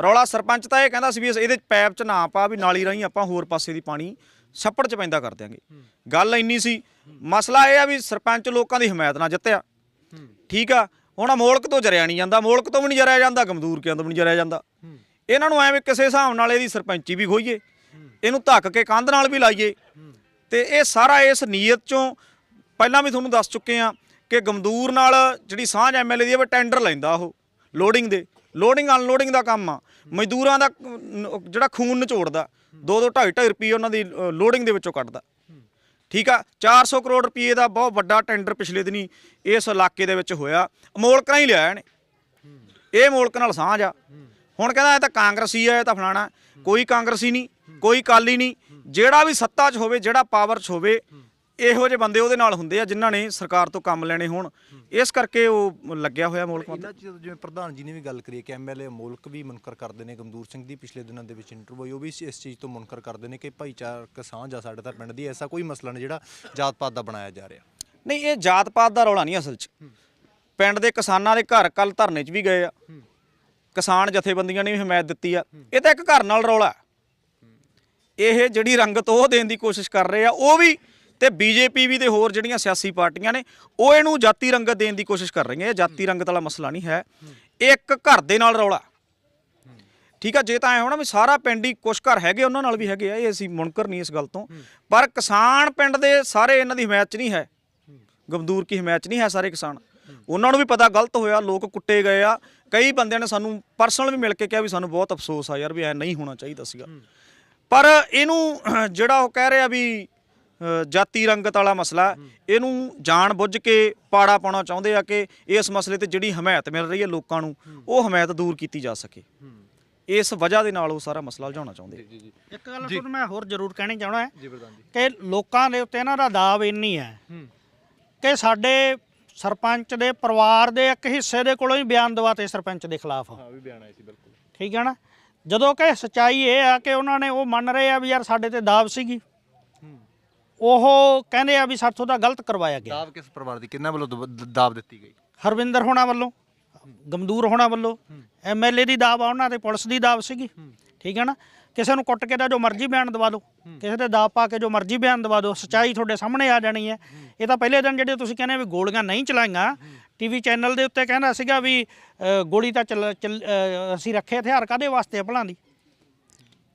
ਰੌਲਾ ਸਰਪੰਚ ਤਾਂ ਇਹ ਕਹਿੰਦਾ ਸੀ ਵੀ ਇਸ- ਇਹਦੇ ਪੈਪ ਚ ਨਾ ਪਾ ਵੀ ਨਾਲੀ ਰਾਹੀਂ ਆਪਾਂ ਹੋਰ ਪਾਸੇ ਦੀ ਪਾਣੀ ਛੱਪੜ ਚ ਪੈਂਦਾ ਕਰ ਦਿਆਂਗੇ। ਗੱਲ ਇੰਨੀ ਸੀ ਮਸਲਾ ਇਹ ਆ ਵੀ ਸਰਪੰਚ ਲੋਕਾਂ ਦੀ ਹਮਾਇਤ ਨਾਲ ਜਿੱਤਿਆ। ਠੀਕ ਆ, ਹੁਣ ਮੋਲਕ ਤੋਂ ਜਰਿਆ ਨਹੀਂ ਜਾਂਦਾ, ਮੋਲਕ ਤੋਂ ਵੀ ਨਹੀਂ ਜਰਿਆ ਜਾਂਦਾ, ਗਮਦੂਰ ਕਿਆਂ ਤੋਂ ਵੀ ਨਹੀਂ ਜਰਿਆ ਜਾਂਦਾ। ਇਹਨਾਂ ਨੂੰ ਐਵੇਂ ਕਿਸੇ ਹਿਸਾਬ ਨਾਲ ਇਹਦੀ ਸਰਪੰਚੀ ਵੀ ਖੋਈਏ ਇਹਨੂੰ ਧੱਕ ਕੇ ਕੰਧ ਨਾਲ ਵੀ ਲਾਈਏ। ਤੇ ਇਹ ਸਾਰਾ ਇਸ ਨੀਅਤ ਚੋਂ ਪਹਿਲਾਂ ਵੀ ਤੁਹਾਨੂੰ ਦੱਸ ਚੁੱਕੇ ਆ ਕਿ ਗਮਦੂਰ ਨਾਲ ਜਿਹੜੀ ਸਾਂਝ ਐਮਐਲਏ ਦੀ ਹੈ ਉਹ ਟੈਂਡਰ ਲੈਂਦਾ ਉਹ, ਲੋਡਿੰਗ ਦੇ। ਲੋਡਿੰਗ, ਅਨਲੋਡਿੰਗ ਦਾ ਕੰਮ ਆ। ਮਜ਼ਦੂਰਾਂ ਦਾ ਜਿਹੜਾ ਖੂਨ ਨਿਚੋੜਦਾ 2 2 2.5 2.5 ਰੁਪਏ ਉਹਨਾਂ ਦੀ ਲੋਡਿੰਗ ਦੇ ਵਿੱਚੋਂ ਕੱਢਦਾ। ਠੀਕ ਆ 400 ਕਰੋੜ ਰੁਪਏ ਦਾ ਬਹੁਤ ਵੱਡਾ ਟੈਂਡਰ ਪਿਛਲੇ ਦਿਨੀ ਇਸ ਇਲਾਕੇ ਦੇ ਵਿੱਚ ਹੋਇਆ। ਮੋਲਕਾਂ ਹੀ ਲਿਆ ਇਹਨੇ। ਇਹ ਮੁਲਕ ਨਾਲ ਸਾਂਝ ਆ। ਹੁਣ ਕਹਿੰਦਾ ਇਹ ਤਾਂ ਕਾਂਗਰਸੀ ਆ ਇਹ ਤਾਂ ਫਲਾਣਾ। ਕੋਈ ਕਾਂਗਰਸੀ ਨਹੀਂ ਕੋਈ ਕਾਲੀ ਨਹੀਂ। ਜਿਹੜਾ ਵੀ ਸੱਤਾ 'ਚ ਹੋਵੇ ਜਿਹੜਾ ਪਾਵਰ 'ਚ ਹੋਵੇ ਇਹੋ ਜਿਹੇ ਬੰਦੇ ਉਹਦੇ ਨਾਲ ਹੁੰਦੇ ਆ ਜਿਨ੍ਹਾਂ ਨੇ ਸਰਕਾਰ ਤੋਂ ਕੰਮ ਲੈਣੇ ਹੋਣ। ਇਸ ਕਰਕੇ ਉਹ ਲੱਗਿਆ ਹੋਇਆ ਮੁਲਕ ਮੱਤੇ ਇਹਨਾਂ ਚੀਜ਼ਾਂ ਜਿਵੇਂ ਪ੍ਰਧਾਨ ਜੀ ਨੇ ਵੀ ਗੱਲ ਕਰੀ ਕਿ ਐਮਐਲਏ ਮੁਲਕ ਵੀ ਮੁਨਕਰ ਕਰਦੇ ਨੇ ਗਮਦੂਰ ਸਿੰਘ ਦੀ ਪਿਛਲੇ ਦਿਨਾਂ ਦੇ ਵਿੱਚ ਇੰਟਰਵਿਊ ਉਹ ਵੀ ਇਸ- ਇਸ ਚੀਜ਼ ਤੋਂ ਮੁਨਕਰ ਕਰਦੇ ਨੇ ਕਿ ਭਾਈਚਾਰਕ ਸਾਂਝ ਆ ਸਾਡੇ ਤਾਂ ਪਿੰਡ ਦੀ ਐਸਾ ਕੋਈ ਮਸਲਾ ਨਹੀਂ ਜਿਹੜਾ ਜਾਤ ਪਾਤ ਦਾ ਬਣਾਇਆ ਜਾ ਰਿਹਾ। ਨਹੀਂ ਇਹ ਜਾਤ ਪਾਤ ਦਾ ਰੌਲਾ ਨਹੀਂ ਅਸਲ 'ਚ। ਪਿੰਡ ਦੇ ਕਿਸਾਨਾਂ ਦੇ ਘਰ ਕੱਲ ਧਰਨੇ 'ਚ ਵੀ ਗਏ ਆ। ਕਿਸਾਨ ਜਥੇਬੰਦੀਆਂ ਨੇ ਵੀ ਹਮਾਇਤ ਦਿੱਤੀ ਆ। ਇਹ ਤਾਂ ਇੱਕ ਘਰ ਨਾਲ ਰੌਲਾ। ਹੈ। ਇਹ ਜਿਹੜੀ ਰੰਗਤ ਉਹ ਦੇਣ ਦੀ ਕੋਸ਼ਿਸ਼ ਕਰ ਰਹੇ ਆ ਉਹ ਵੀ ਤੇ ਬੀਜੇਪੀ ਵੀ ਤੇ ਹੋਰ ਜਿਹੜੀਆਂ ਸਿਆਸੀ ਪਾਰਟੀਆਂ ਨੇ, ਉਹ ਇਹਨੂੰ ਜਾਤੀ ਰੰਗਤ ਦੇਣ ਦੀ ਕੋਸ਼ਿਸ਼ ਕਰ ਰਹੀਆਂ। ਇਹ ਜਾਤੀ ਰੰਗਤ ਵਾਲਾ ਮਸਲਾ ਨਹੀਂ ਹੈ। ਇਹ ਇੱਕ ਘਰ ਦੇ ਨਾਲ ਰੌਲਾ। ਠੀਕ ਆ, ਜੇ ਤਾਂ ਐ ਹੋਣਾ ਵੀ ਸਾਰਾ ਪਿੰਡ ਹੀ ਕੁਛ ਘਰ ਹੈਗੇ, ਉਹਨਾਂ ਨਾਲ ਵੀ ਹੈਗੇ ਆ, ਇਹ ਅਸੀਂ ਮੁਨਕਰ ਨਹੀਂ ਇਸ ਗੱਲ ਤੋਂ। ਪਰ ਕਿਸਾਨ ਪਿੰਡ ਦੇ ਸਾਰੇ ਇਹਨਾਂ ਦੀ ਹਮਾਇਤ 'ਚ ਨਹੀਂ ਹੈ। ਗਮਦੂਰ ਕੀ ਹਮਾਇਤ 'ਚ ਨਹੀਂ ਹੈ ਸਾਰੇ ਕਿਸਾਨ। ਉਹਨਾਂ ਨੂੰ ਵੀ ਪਤਾ ਗਲਤ ਹੋਇਆ, ਲੋਕ ਕੁੱਟੇ ਗਏ ਆ। ਕਈ ਬੰਦਿਆਂ ਨੇ ਸਾਨੂੰ ਪਰਸਨਲ ਵੀ ਮਿਲ ਕੇ ਕਿਹਾ ਵੀ ਸਾਨੂੰ ਬਹੁਤ ਅਫਸੋਸ ਆ ਯਾਰ ਵੀ ਐ ਨਹੀਂ ਹੋਣਾ ਚਾਹੀਦਾ ਸੀਗਾ। ਪਰ ਇਹਨੂੰ ਜਿਹੜਾ ਉਹ ਕਹਿ ਰਿਹਾ ਵੀ ਜਾਤੀ ਰੰਗਤ ਵਾਲਾ ਮਸਲਾ ਇਹਨੂੰ ਜਾਣ ਬੁੱਝ ਕੇ ਪਾੜਾ ਪਾਉਣਾ ਚਾਹੁੰਦੇ ਆ ਕਿ ਇਸ ਮਸਲੇ ਤੇ ਜਿਹੜੀ ਹਮਾਇਤ ਮਿਲ ਰਹੀ ਹੈ ਲੋਕਾਂ ਨੂੰ ਉਹ ਹਮਾਇਤ ਦੂਰ ਕੀਤੀ ਜਾ ਸਕੇ। ਇਸ ਵਜ੍ਹਾ ਦੇ ਨਾਲ ਉਹ ਸਾਰਾ ਮਸਲਾ ਉਲਝਾਉਣਾ ਚਾਹੁੰਦੇ। ਇੱਕ ਗੱਲ ਤੁਹਾਨੂੰ ਮੈਂ ਹੋਰ ਜ਼ਰੂਰ ਕਹਿਣੀ ਚਾਹਣਾ ਹੈ ਜੀ ਪ੍ਰਧਾਨ ਜੀ। ਕਿ ਲੋਕਾਂ ਦੇ ਉੱਤੇ ਇਹਨਾਂ ਦਾ ਦਾਅਵ ਇੰਨੀ ਹੈ ਕਿ ਸਾਡੇ ਸਰਪੰਚ ਦੇ ਪਰਿਵਾਰ ਦੇ ਇੱਕ ਹਿੱਸੇ ਦੇ ਕੋਲੋਂ ਹੀ ਬਿਆਨ ਦਵਾਤੇ ਸਰਪੰਚ ਦੇ ਖਿਲਾਫ। ਹਾਂ ਵੀ ਬਿਆਨ ਆਇਆ ਸੀ ਬਿਲਕੁਲ। ਠੀਕ ਹੈ ਨਾ? ਜਦੋਂ ਕਿ ਸਚਾਈ ਇਹ ਆ ਕਿ ਉਹਨਾਂ ਨੇ ਉਹ ਮੰਨ ਰਹੇ ਆ ਵੀ ਯਾਰ ਸਾਡੇ ਤੇ ਦਾਅਵ ਸੀਗੀ। ਉਹ ਕਹਿੰਦੇ ਆ ਵੀ ਸਾਥੋਂ ਤਾਂ ਗਲਤ ਕਰਵਾਇਆ ਗਿਆ। ਦਾਬ ਕਿਸ ਪਰਿਵਾਰ ਦੀ? ਕਿੰਨਾ ਵੱਲੋਂ ਦਬ- ਦ- ਦਾਬ ਦਿੱਤੀ ਗਈ? ਹਰਵਿੰਦਰ ਹੋਣਾ ਵੱਲੋਂ ਗਮਦੂਰ ਹੋਣਾ ਵੱਲੋਂ ਐਮਐਲਏ ਦੀ ਦਾਅਵ ਆ ਉਹਨਾਂ ਤੇ ਪੁਲਿਸ ਦੀ ਦਾਅਵ ਸੀਗੀ। ਠੀਕ ਹੈ ਨਾ? ਕਿਸੇ ਨੂੰ ਕੁੱਟ ਕੇ ਤਾਂ ਜੋ ਮਰਜ਼ੀ ਬਿਆਨ ਦਵਾ ਦਿਓ। ਕਿਸੇ ਤੇ ਦਾਅਵ ਪਾ ਕੇ ਜੋ ਮਰਜ਼ੀ ਬਿਆਨ ਦਵਾ ਦਿਓ ਸਚਾਈ ਤੁਹਾਡੇ ਸਾਹਮਣੇ ਆ ਜਾਣੀ ਹੈ। ਇਹ ਤਾਂ ਪਹਿਲੇ ਦਿਨ ਜਿਹੜੇ ਤੁਸੀਂ ਕਹਿੰਦੇ ਵੀ ਗੋਲੀਆਂ ਨਹੀਂ ਚਲਾਈਆਂ ਟੀਵੀ ਚੈਨਲ ਦੇ ਉੱਤੇ ਕਹਿੰਦਾ ਸੀਗਾ ਵੀ ਅ, ਗੋਲੀ ਤਾਂ ਚੱਲ ਚੱਲ- ਅ, ਅਸੀਂ ਰੱਖੇ ਹਥਿਆਰ ਕਾਦੇ ਵਾਸਤੇ ਆ ਭਲਾਂ ਦੀ?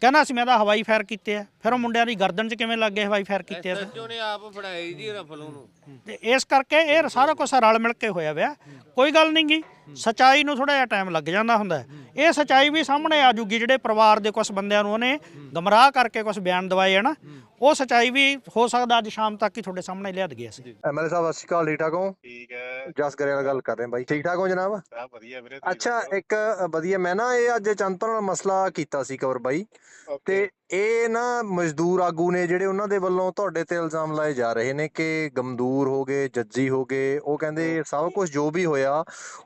ਕਹਿੰਦਾ ਸੀ ਮੈਂ ਤਾਂ ਹਵਾਈ ਫਾਇਰ ਕੀਤੇ ਆ। ਫਿਰ ਉਹ ਮੁੰਡਿਆਂ ਦੀ ਗਰਦਨ 'ਚ ਕਿਵੇਂ ਲੱਗ ਗਏ ਹਵਾਈ ਫਾਇਰ ਕੀਤੇ ਆ? ਸੱਚੋ ਨੇ ਆਪ ਫੜਾਈ ਜੀ ਰਫਲ ਨੂੰ। ਤੇ ਇਸ ਕਰਕੇ ਇਹ ਸਾਰਾ ਕੁਝ ਰਲ ਮਿਲ ਕੇ ਹੋਇਆ ਵਿਆ ਕੋਈ ਗੱਲ ਨਹੀਂ ਗੀ। ਸਚਾਈ ਨੂੰ ਥੋੜਾ ਜਿਹਾ ਟਾਈਮ ਲੱਗ ਜਾਂਦਾ ਹੁੰਦਾ। ਇਹ ਸਚਾਈ ਵੀ ਸਾਹਮਣੇ ਆ ਜੂਗੀ ਜਿਹੜੇ ਪਰਿਵਾਰ ਦੇ ਕੁਝ ਬੰਦਿਆਂ ਨੂੰ ਉਹਨੇ ਗਮਰਾਹ ਕਰਕੇ ਕੁਝ ਬਿਆਨ ਦਵਾਏ ਹੈ ਨਾ। ਉਹ ਸਚਾਈ ਵੀ ਹੋ ਸਕਦਾ ਅੱਜ ਸ਼ਾਮ ਤੱਕ ਹੀ ਤੁਹਾਡੇ ਸਾਹਮਣੇ ਲਿਆ ਦਈਏ ਅਸੀਂ ਐਮਐਲਏ ਸਾਹਿਬ ਸਤਿ ਸ਼੍ਰੀ ਅਕਾਲ ਠੀਕ ਠਾਕ ਹੋ? ਠੀਕ ਹੈ। ਜਸ ਕਰਿਆ ਨਾਲ ਗੱਲ ਕਰ ਰਹੇ ਹਾਂ ਬਾਈ। ਠੀਕ ਠਾਕ ਹੋ ਜਨਾਬ? ਸਭ ਵਧੀਆ ਵੀਰੇ ਅੱਛਾ? ਇੱਕ ਵਧੀਆ ਮੈਂ ਨਾ ਇਹ ਅੱਜ ਚੰਦਪੁਰ ਨਾਲ ਮਸਲਾ ਕੀਤਾ ਸੀ ਕਵਰ ਬਾਈ। ਤੇ ਇਹ ਨਾ ਮਜ਼ਦੂਰ ਆਗੂ ਨੇ ਜਿਹੜੇ ਉਹਨਾਂ ਦੇ ਵੱਲੋਂ ਤੁਹਾਡੇ ਤੇ ਇਲਜ਼ਾਮ ਲਾਏ ਜਾ ਰਹੇ ਨੇ ਕਿ ਗਮਦੂਰ ਹੋ ਗਏ ਜੱਜੀ ਹੋ ਗਏ ਉਹ ਕਹਿੰਦੇ ਸਭ ਕੁਝ ਜੋ ਵੀ ਹੋਇਆ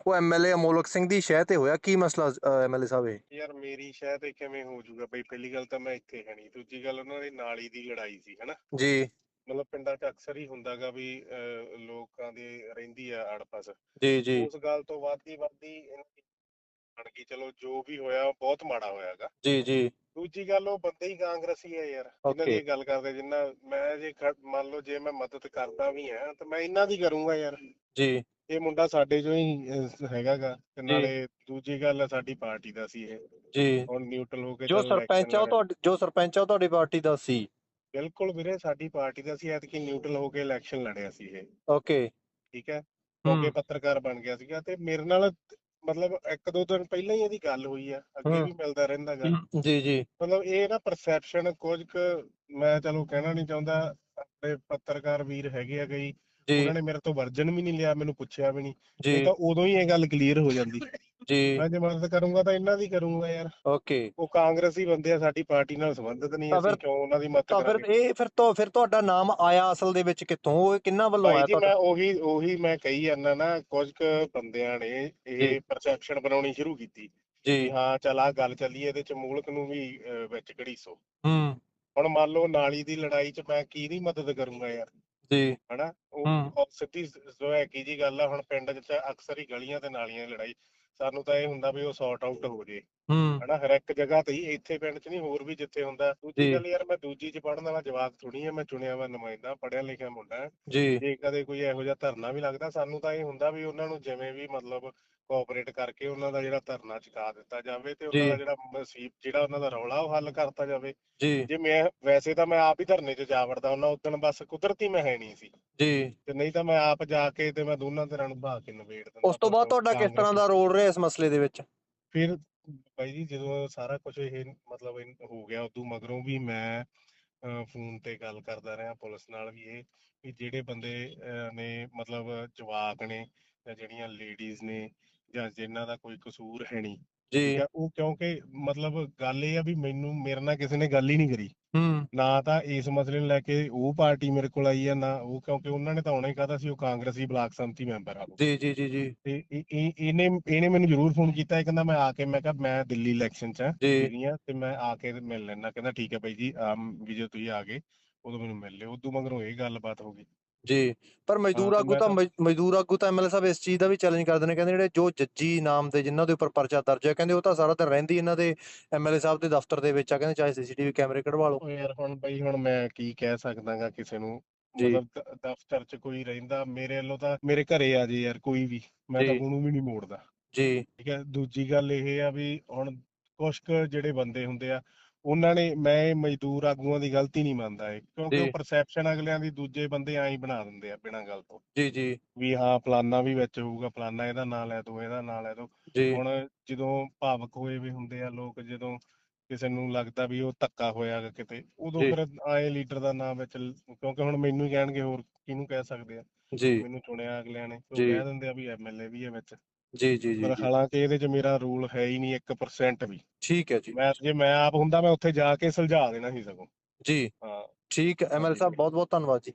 ਉਹ ਐਮਐਲਏ ਅਮੋਲਕ ਸਿੰਘ ਦੀ ਸ਼ਹਿ ਤੇ ਹੋਇਆ। ਕੀ ਮਸਲਾ ਐਮਐਲਏ ਸਾਹਿਬ ਇਹ? ਯਾਰ ਮੇਰੀ ਸ਼ਾਇਦ ਇਹ ਕਿਵੇਂ ਹੋ ਜਾਊਗਾ ਬਈ? ਪਹਿਲੀ ਗੱਲ ਤਾਂ ਮੈਂ ਇੱਥੇ ਹੈ ਨਹੀਂ। ਦੂਜੀ ਗੱਲ ਉਹਨਾਂ ਦੀ ਨਾਲੀ ਦੀ ਲੜਾਈ ਸੀ ਹਨਾ? ਜੀ। ਮਤਲਬ ਪਿੰਡਾਂ 'ਚ ਅਕਸਰ ਹੀ ਹੁੰਦਾਗਾ ਵੀ ਅਹ, ਲੋਕਾਂ ਦੀ ਰਹਿੰਦੀ ਆ ਅੜਪਸ। ਜੀ ਜੀ। ਉਸ ਗੱਲ ਤੋਂ ਵੱਧਦੀ ਵੱਧਦੀ ਇਹਨਾਂ ਦੀ ਬਣ ਗਈ। ਚਲੋ ਜੋ ਵੀ ਹੋਇਆ ਬਹੁਤ ਮਾੜਾ ਹੋਇਆਗਾ ਜੀ ਜੀ। ਦੂਜੀ ਗੱਲ ਉਹ ਬੰਦੇ ਹੀ ਕਾਂਗਰਸੀ ਆ ਯਾਰ ਇਹਨਾਂ ਦੀ Okay. ਗੱਲ ਕਰਦੇ ਜਿੰਨਾ ਮੈਂ ਜੇ ਮੰਨ ਲਓ ਜੇ ਮੈਂ ਮਦਦ ਕਰਦਾ ਵੀ ਆ ਤਾਂ ਮੈਂ ਇਹਨਾਂ ਦੀ ਕਰੂੰਗਾ ਯਾਰ। ਜੀ। ਇਹ ਮੁੰਡਾ ਸਾਡੇ ਚੋਂ ਹੀ ਅਹ, ਹੈਗਾਗਾ ਤੇ ਨਾਲੇ ਦੂਜੀ ਗੱਲ ਸਾਡੀ ਪਾਰਟੀ ਦਾ ਸੀ ਇਹ। ਜੀ। ਹੁਣ ਨਿਊਟਰਲ ਹੋ ਕੇ ਜੋ ਚੱਲ election ਸਰਪੰਚ ਆ ਉਹ ਲੜਿਆ। ਤੁਹਾਡੀ ਜੋ ਸਰਪੰਚ ਆ ਉਹ ਤੁਹਾਡੀ ਪਾਰਟੀ ਦਾ ਸੀ। ਬਿਲਕੁਲ ਵੀਰੇ ਸਾਡੀ ਪਾਰਟੀ ਦਾ ਸੀ ਐਤਕੀ ਨਿਊਟਰਲ ਹੋ ਕੇ ਇਲੈਕਸ਼ਨ ਲੜਿਆ ਸੀ ਇਹ। ਓਕੇ। ਠੀਕ ਹੈ? ਹੋ। ਹੂੰ ਕੇ ਪੱਤਰਕਾਰ ਬਣ ਗਿਆ ਸੀਗਾ ਤੇ ਮੇਰੇ ਨਾਲ ਮਤਲਬ ਇੱਕ ਦੋ ਦਿਨ ਪਹਿਲਾਂ ਹੀ ਇਹਦੀ ਗੱਲ ਹੋਈ ਆ ਅੱਗੇ। ਵੀ ਮਿਲਦਾ ਰਹਿੰਦਾਗਾ ਜੀ ਜੀ। ਮਤਲਬ ਇਹ ਨਾ ਪਰਸੈਪਸ਼ਨ ਕੁਝ ਕੁ ਮੈਂ ਚਲੋ ਕਹਿਣਾ ਨਹੀਂ ਚਾਹੁੰਦਾ ਆਪਣੇ ਪੱਤਰਕਾਰ ਵੀਰ ਹੈਗੇ ਆ ਕਈ ਉਹਨਾਂ ਨੇ ਮੇਰੇ ਤੋਂ ਵਰਜਨ ਵੀ ਨਹੀਂ ਲਿਆ ਮੈਨੂੰ ਪੁੱਛਿਆ ਵੀ ਨਹੀਂ। ਨਹੀਂ ਤਾਂ ਉਦੋਂ ਹੀ ਇਹ ਗੱਲ ਕਲੀਅਰ ਹੋ ਜਾਂਦੀ। ਜੀ। ਮੈਂ ਜੇ ਮਦਦ ਕਰੂੰਗਾ ਤਾਂ ਇਹਨਾਂ ਦੀ ਕਰੂੰਗਾ ਯਾਰ। ਓਕੇ। ਉਹ ਕਾਂਗਰਸੀ ਬੰਦੇ ਆ ਸਾਡੀ ਪਾਰਟੀ ਨਾਲ ਸੰਬੰਧਿਤ ਨਹੀਂ ਅਸੀਂ ਕਿਉਂ ਉਹਨਾਂ ਦੀ ਮਦਦ ਤਾਂ ਫਿਰ ਕਰਾਂਗੇ? ਇਹ ਫਿਰ ਤੋਂ ਫਿਰ ਤੁਹਾਡਾ ਨਾਮ ਆਇਆ ਅਸਲ ਦੇ ਵਿੱਚ ਕਿੱਥੋਂ? ਉਹ ਕਿੰਨਾ ਵੱਲੋਂ ਆਇਆ ਜੀ ਮੈਂ ਤੁਹਾਡਾ ਉਹੀ ਉਹੀ ਮੈਂ ਕਹੀ ਜਾਂਦਾ ਨਾ ਕੁਝ ਕੁ ਬੰਦਿਆਂ ਨੇ। ਇਹ ਪਰਸੈਪਸ਼ਨ ਬਣਾਉਣੀ ਸ਼ੁਰੂ ਕੀਤੀ ਜੀ। ਹਾਂ ਚਲ ਆ ਗੱਲ ਚੱਲੀ ਇਹਦੇ ਚ ਮੂਲਕ ਨੂੰ ਵੀ ਵਿੱਚ ਘੜੀਸੋ। ਹੂੰ। ਹੁਣ ਮੰਨ ਲਓ ਨਾਲੀ ਦੀ ਲੜਾਈ ਚ ਮੈਂ ਕਿਹਦੀ ਮਦਦ ਕਰੂੰਗਾ ਯਾਰ? ਜੀ। ਹਨਾ? ਉਹ ਸਿੱਧੀ ਜ਼ੋਇਕੀ ਜੀ ਗੱਲ ਆ ਹੁਣ ਪਿੰਡ ਚ ਅਕਸਰ ਹੀ ਗਲੀਆਂ ਤੇ ਨਾਲੀਆਂ ਦੀ ਲੜਾਈ। ਸਾਨੂੰ ਤਾਂ ਇਹ ਹੁੰਦਾ ਵੀ ਉਹ ਸੌਰਟ ਆਊਟ ਹੋ ਜੇ। ਹੂੰ। ਹਨਾ ਹਰ ਇੱਕ ਜਗ੍ਹਾ ਤੇ ਹੀ ਇੱਥੇ ਪਿੰਡ ਚ ਨਹੀਂ ਹੋਰ ਵੀ ਜਿੱਥੇ ਹੁੰਦਾ। ਜੀ। ਦੂਜੀ ਗੱਲ ਯਾਰ ਮੈਂ ਦੂਜੀ ਚ ਪੜਨ ਵਾਲਾ ਜਵਾਕ ਥੋੜੀ ਆ ਮੈਂ ਚੁਣਿਆ ਵਾ ਨੁਮਾਇੰਦਾ ਪੜਿਆ ਲਿਖਿਆ ਮੁੰਡਾ। ਹਾਂ। ਜੀ। ਜੇ ਕਦੇ ਕੋਈ ਇਹੋ ਜਿਹਾ ਧਰਨਾ ਵੀ ਲੱਗਦਾ ਸਾਨੂੰ ਤਾਂ ਇਹ ਹੁੰਦਾ ਵੀ ਉਹਨਾਂ ਨੂੰ ਜਿਵੇਂ ਵੀ ਮਤਲਬ ਕੋਆਪਰੇਟ ਕਰਕੇ ਉਹਨਾਂ ਦਾ ਜਿਹੜਾ ਧਰਨਾ ਚੁਕਾ ਦਿੱਤਾ ਜਾਵੇ ਤੇ ਉਹਨਾਂ। ਦਾ ਜਿਹੜਾ ਮਸੀਬ ਜਿਹੜਾ ਉਹਨਾਂ ਦਾ ਰੌਲਾ ਉਹ ਹੱਲ ਕਰਤਾ ਜਾਵੇ। ਜੀ। ਮੈਂ ਵੈਸੇ ਤਾਂ ਮੈਂ ਆਪ ਹੀ ਧਰਨੇ 'ਚ ਜਾ ਵੜਦਾ ਉਹਨਾਂ ਉਦੋਂ ਬਸ ਕੁਦਰਤੀ ਮੈਂ ਹੈ ਨਹੀਂ ਸੀ। ਜੀ। ਤੇ ਨਹੀਂ ਤਾਂ ਮੈਂ ਆਪ ਜਾ ਕੇ ਤੇ ਮੈਂ ਦੋਨਾਂ ਧਿਰਾਂ ਨੂੰ ਬਹਾ ਕੇ ਨਿਬੇੜ ਦਿੰਦਾ ਉਸ ਤੋਂ ਬਾਅਦ ਤੁਹਾਡਾ ਕਿਸ ਤਰ੍ਹਾਂ ਦਾ ਰੋਲ ਰਿਹਾ ਇਸ ਮਸਲੇ ਦੇ ਵਿੱਚ? ਫਿਰ ਭਾਈ ਜੀ ਜਦੋਂ ਸਾਰਾ ਕੁਝ ਇਹ ਮਤਲਬ ਹੋ ਗਿਆ ਉਦੋਂ ਮਗਰੋਂ ਵੀ ਮੈਂ ਫੋਨ ਤੇ ਗੱਲ ਕਰਦਾ ਰਿਹਾ ਪੁਲਿਸ ਨਾਲ ਵੀ ਇਹ ਵੀ ਜਿਹੜੇ ਬੰਦੇ ਨੇ ਮਤਲਬ ਜਵਾਕ ਨੇ ਜਾਂ ਜਿਹੜੀਆਂ ਲੇਡੀਜ਼ ਨੇ ਜਾਂ ਜਿਨ੍ਹਾਂ ਦਾ ਕੋਈ ਕਸੂਰ ਹੈ ਨਹੀਂ ਜੀ। ਉਹ ਕਿਉਂਕਿ ਮਤਲਬ ਗੱਲ ਇਹ ਆ ਵੀ ਮੈਨੂੰ ਮੇਰੇ ਨਾਲ ਕਿਸੇ ਨੇ ਗੱਲ ਹੀ ਨਹੀਂ ਕਰੀ। ਹੂੰ। ਨਾ ਤਾਂ ਇਸ ਮਸਲੇ ਨੂੰ ਲੈ ਕੇ ਉਹ ਪਾਰਟੀ ਮੇਰੇ ਕੋਲ ਆਈ ਆ ਨਾ ਉਹ ਕਿਉਂਕਿ ਉਹਨਾਂ ਨੇ ਤਾਂ ਹੁਣੇ ਕਹਤਾ ਸੀ ਉਹ ਕਾਂਗਰਸੀ ਬਲਾਕ ਸੰਮਤੀ ਮੈਂਬਰ ਆ। ਜੀ ਜੀ ਜੀ ਜੀ। ਤੇ ਇਹ- ਇਹ- ਇਹਨੇ ਇਹਨੇ ਮੈਨੂੰ ਜ਼ਰੂਰ ਫੋਨ ਕੀਤਾ ਇਹ ਕਹਿੰਦਾ ਮੈਂ ਆ ਕੇ ਮੈਂ ਕਿਹਾ ਮੈਂ ਦਿੱਲੀ ਇਲੈਕਸ਼ਨ 'ਚ ਆ ਜੀ। ਤੇ ਮੈਂ ਆ ਕੇ ਮਿਲ ਲੈਣਾ ਕਹਿੰਦਾ ਠੀਕ ਹੈ ਬਾਈ ਜੀ ਆਮ ਵੀ ਜੇ ਤੁਸੀਂ ਆ ਗਏ ਉਦੋਂ ਮੈਨੂੰ ਮਿਲ ਲਿਓ। ਉਦੋਂ ਮਗਰੋਂ ਇਹ ਗੱਲਬਾਤ ਹੋ ਗਈ। ਜੀ। ਪਰ ਮਜ਼ਦੂਰ ਤੇ ਆਗੂ ਮੈਂ ਤਾਂ ਤਾਂ- ਮਜ਼- ਮਜ਼ਦੂਰ ਆਗੂ ਤਾਂ ਐਮਐਲਏ ਸਾਹਿਬ ਇਸ ਚੀਜ਼ ਦਾ ਵੀ ਚੈਲੰਜ ਕਰਦੇ ਨੇ ਕਹਿੰਦੇ ਜਿਹੜੇ ਜੋ ਜੱਜੀ ਨਾਮ ਦੇ ਜਿਨ੍ਹਾਂ ਦੇ ਉੱਪਰ ਪਰਚਾ ਦਰਜ ਹੈ ਕਹਿੰਦੇ ਉਹ ਤਾਂ ਸਾਰਾ ਦਿਨ ਰਹਿੰਦੀ ਇਹਨਾਂ ਦੇ ਐਮਐਲਏ ਸਾਹਿਬ ਦੇ ਦਫ਼ਤਰ ਦੇ ਵਿੱਚ ਆ ਕਹਿੰਦੇ ਚਾਹੇ ਸੀਸੀਟੀਵੀ ਕੈਮਰੇ ਕਢਵਾ ਲਓ। ਉਹ ਯਾਰ ਹੁਣ ਬਈ ਹੁਣ ਮੈਂ ਕੀ ਕਹਿ ਸਕਦਾਗਾ ਕਿਸੇ ਨੂੰ? ਜੀ। ਮਤਲਬ ਦ- ਦਫ਼ਤਰ 'ਚ ਕੋਈ ਰਹਿੰਦਾ ਮੇਰੇ ਵੱਲੋਂ ਤਾਂ ਮੇਰੇ ਘਰੇ ਆ ਜੇ ਯਾਰ ਕੋਈ ਵੀ ਮੈਂ ਤਾਂ ਜੀ। ਉਹਨੂੰ ਵੀ ਨਹੀਂ ਮੋੜਦਾ। ਜੀ। ਠੀਕ ਹੈ ਦੂਜੀ ਗੱਲ ਇਹ ਆ ਵੀ ਹੁਣ ਕੁਛ ਕੁ ਜਿਹੜੇ ਬੰਦੇ ਹੁੰਦੇ ਆ ਉਹਨਾਂ ਨੇ ਮੈਂ ਇਹ ਮਜ਼ਦੂਰ ਆਗੂਆਂ ਦੀ ਗਲਤੀ ਨਹੀਂ ਮੰਨਦਾ ਇਹ ਕਿਉਂਕਿ ਜੀ। ਉਹ ਪਰਸੈਪਸ਼ਨ ਅਗਲਿਆਂ ਦੀ ਦੂਜੇ ਬੰਦੇ ਐਂ ਹੀ ਬਣਾ ਦਿੰਦੇ ਆ ਬਿਨਾਂ ਗੱਲ ਤੋਂ। ਜੀ ਜੀ। ਵੀ ਹਾਂ ਫਲਾਨਾ ਵੀ ਵਿੱਚ ਹੋਊਗਾ ਫਲਾਨਾ ਇਹਦਾ ਨਾਂ ਲੈ ਦੋ ਇਹਦਾ ਨਾਂ ਲੈ ਦੋ। ਜੀ। ਹੁਣ ਜਦੋਂ ਭਾਵਕ ਹੋਏ ਵੀ ਹੁੰਦੇ ਆ ਲੋਕ ਜਦੋਂ ਕਿਸੇ ਨੂੰ ਲੱਗਦਾ ਵੀ ਉਹ ਧੱਕਾ ਹੋਇਆ ਗਾ ਕਿਤੇ ਉਦੋਂ ਜੀ। ਫਿਰ ਆਏ ਲੀਡਰ ਦਾ ਨਾਮ ਵਿੱਚ ਲ- ਕਿਉਂਕਿ ਹੁਣ ਮੈਨੂੰ ਹੀ ਕਹਿਣਗੇ ਹੋਰ ਕਿਹਨੂੰ ਕਹਿ ਸਕਦੇ ਆ। ਜੀ। ਮੈਨੂੰ ਚੁਣਿਆ ਅਗਲਿਆਂ ਨੇ ਉਹ ਜੀ। ਕਹਿ ਦਿੰਦੇ ਆ ਵੀ ਐਮਐਲਏ ਵੀ ਹੈ ਵਿੱਚ। ਜੀ ਜੀ ਜੀ ਪਰ ਜੀ। ਹਾਲਾਂਕਿ ਇਹਦੇ 'ਚ ਮੇਰਾ ਰੂਲ ਹੈ ਹੀ ਨਹੀਂ 1% ਵੀ। ਠੀਕ ਹੈ ਜੀ। ਮੈਂ ਜੇ ਮੈਂ ਆਪ ਹੁੰਦਾ ਮੈਂ ਉੱਥੇ ਜਾ ਕੇ ਸੁਲਝਾ ਦੇਣਾ ਸੀ ਸਗੋਂ। ਜੀ। ਹਾਂ। ਠੀਕ ਹੈ ਸਾਹਿਬ ਬਹੁਤ ਬਹੁਤ ਧੰਨਵਾਦ ਜੀ।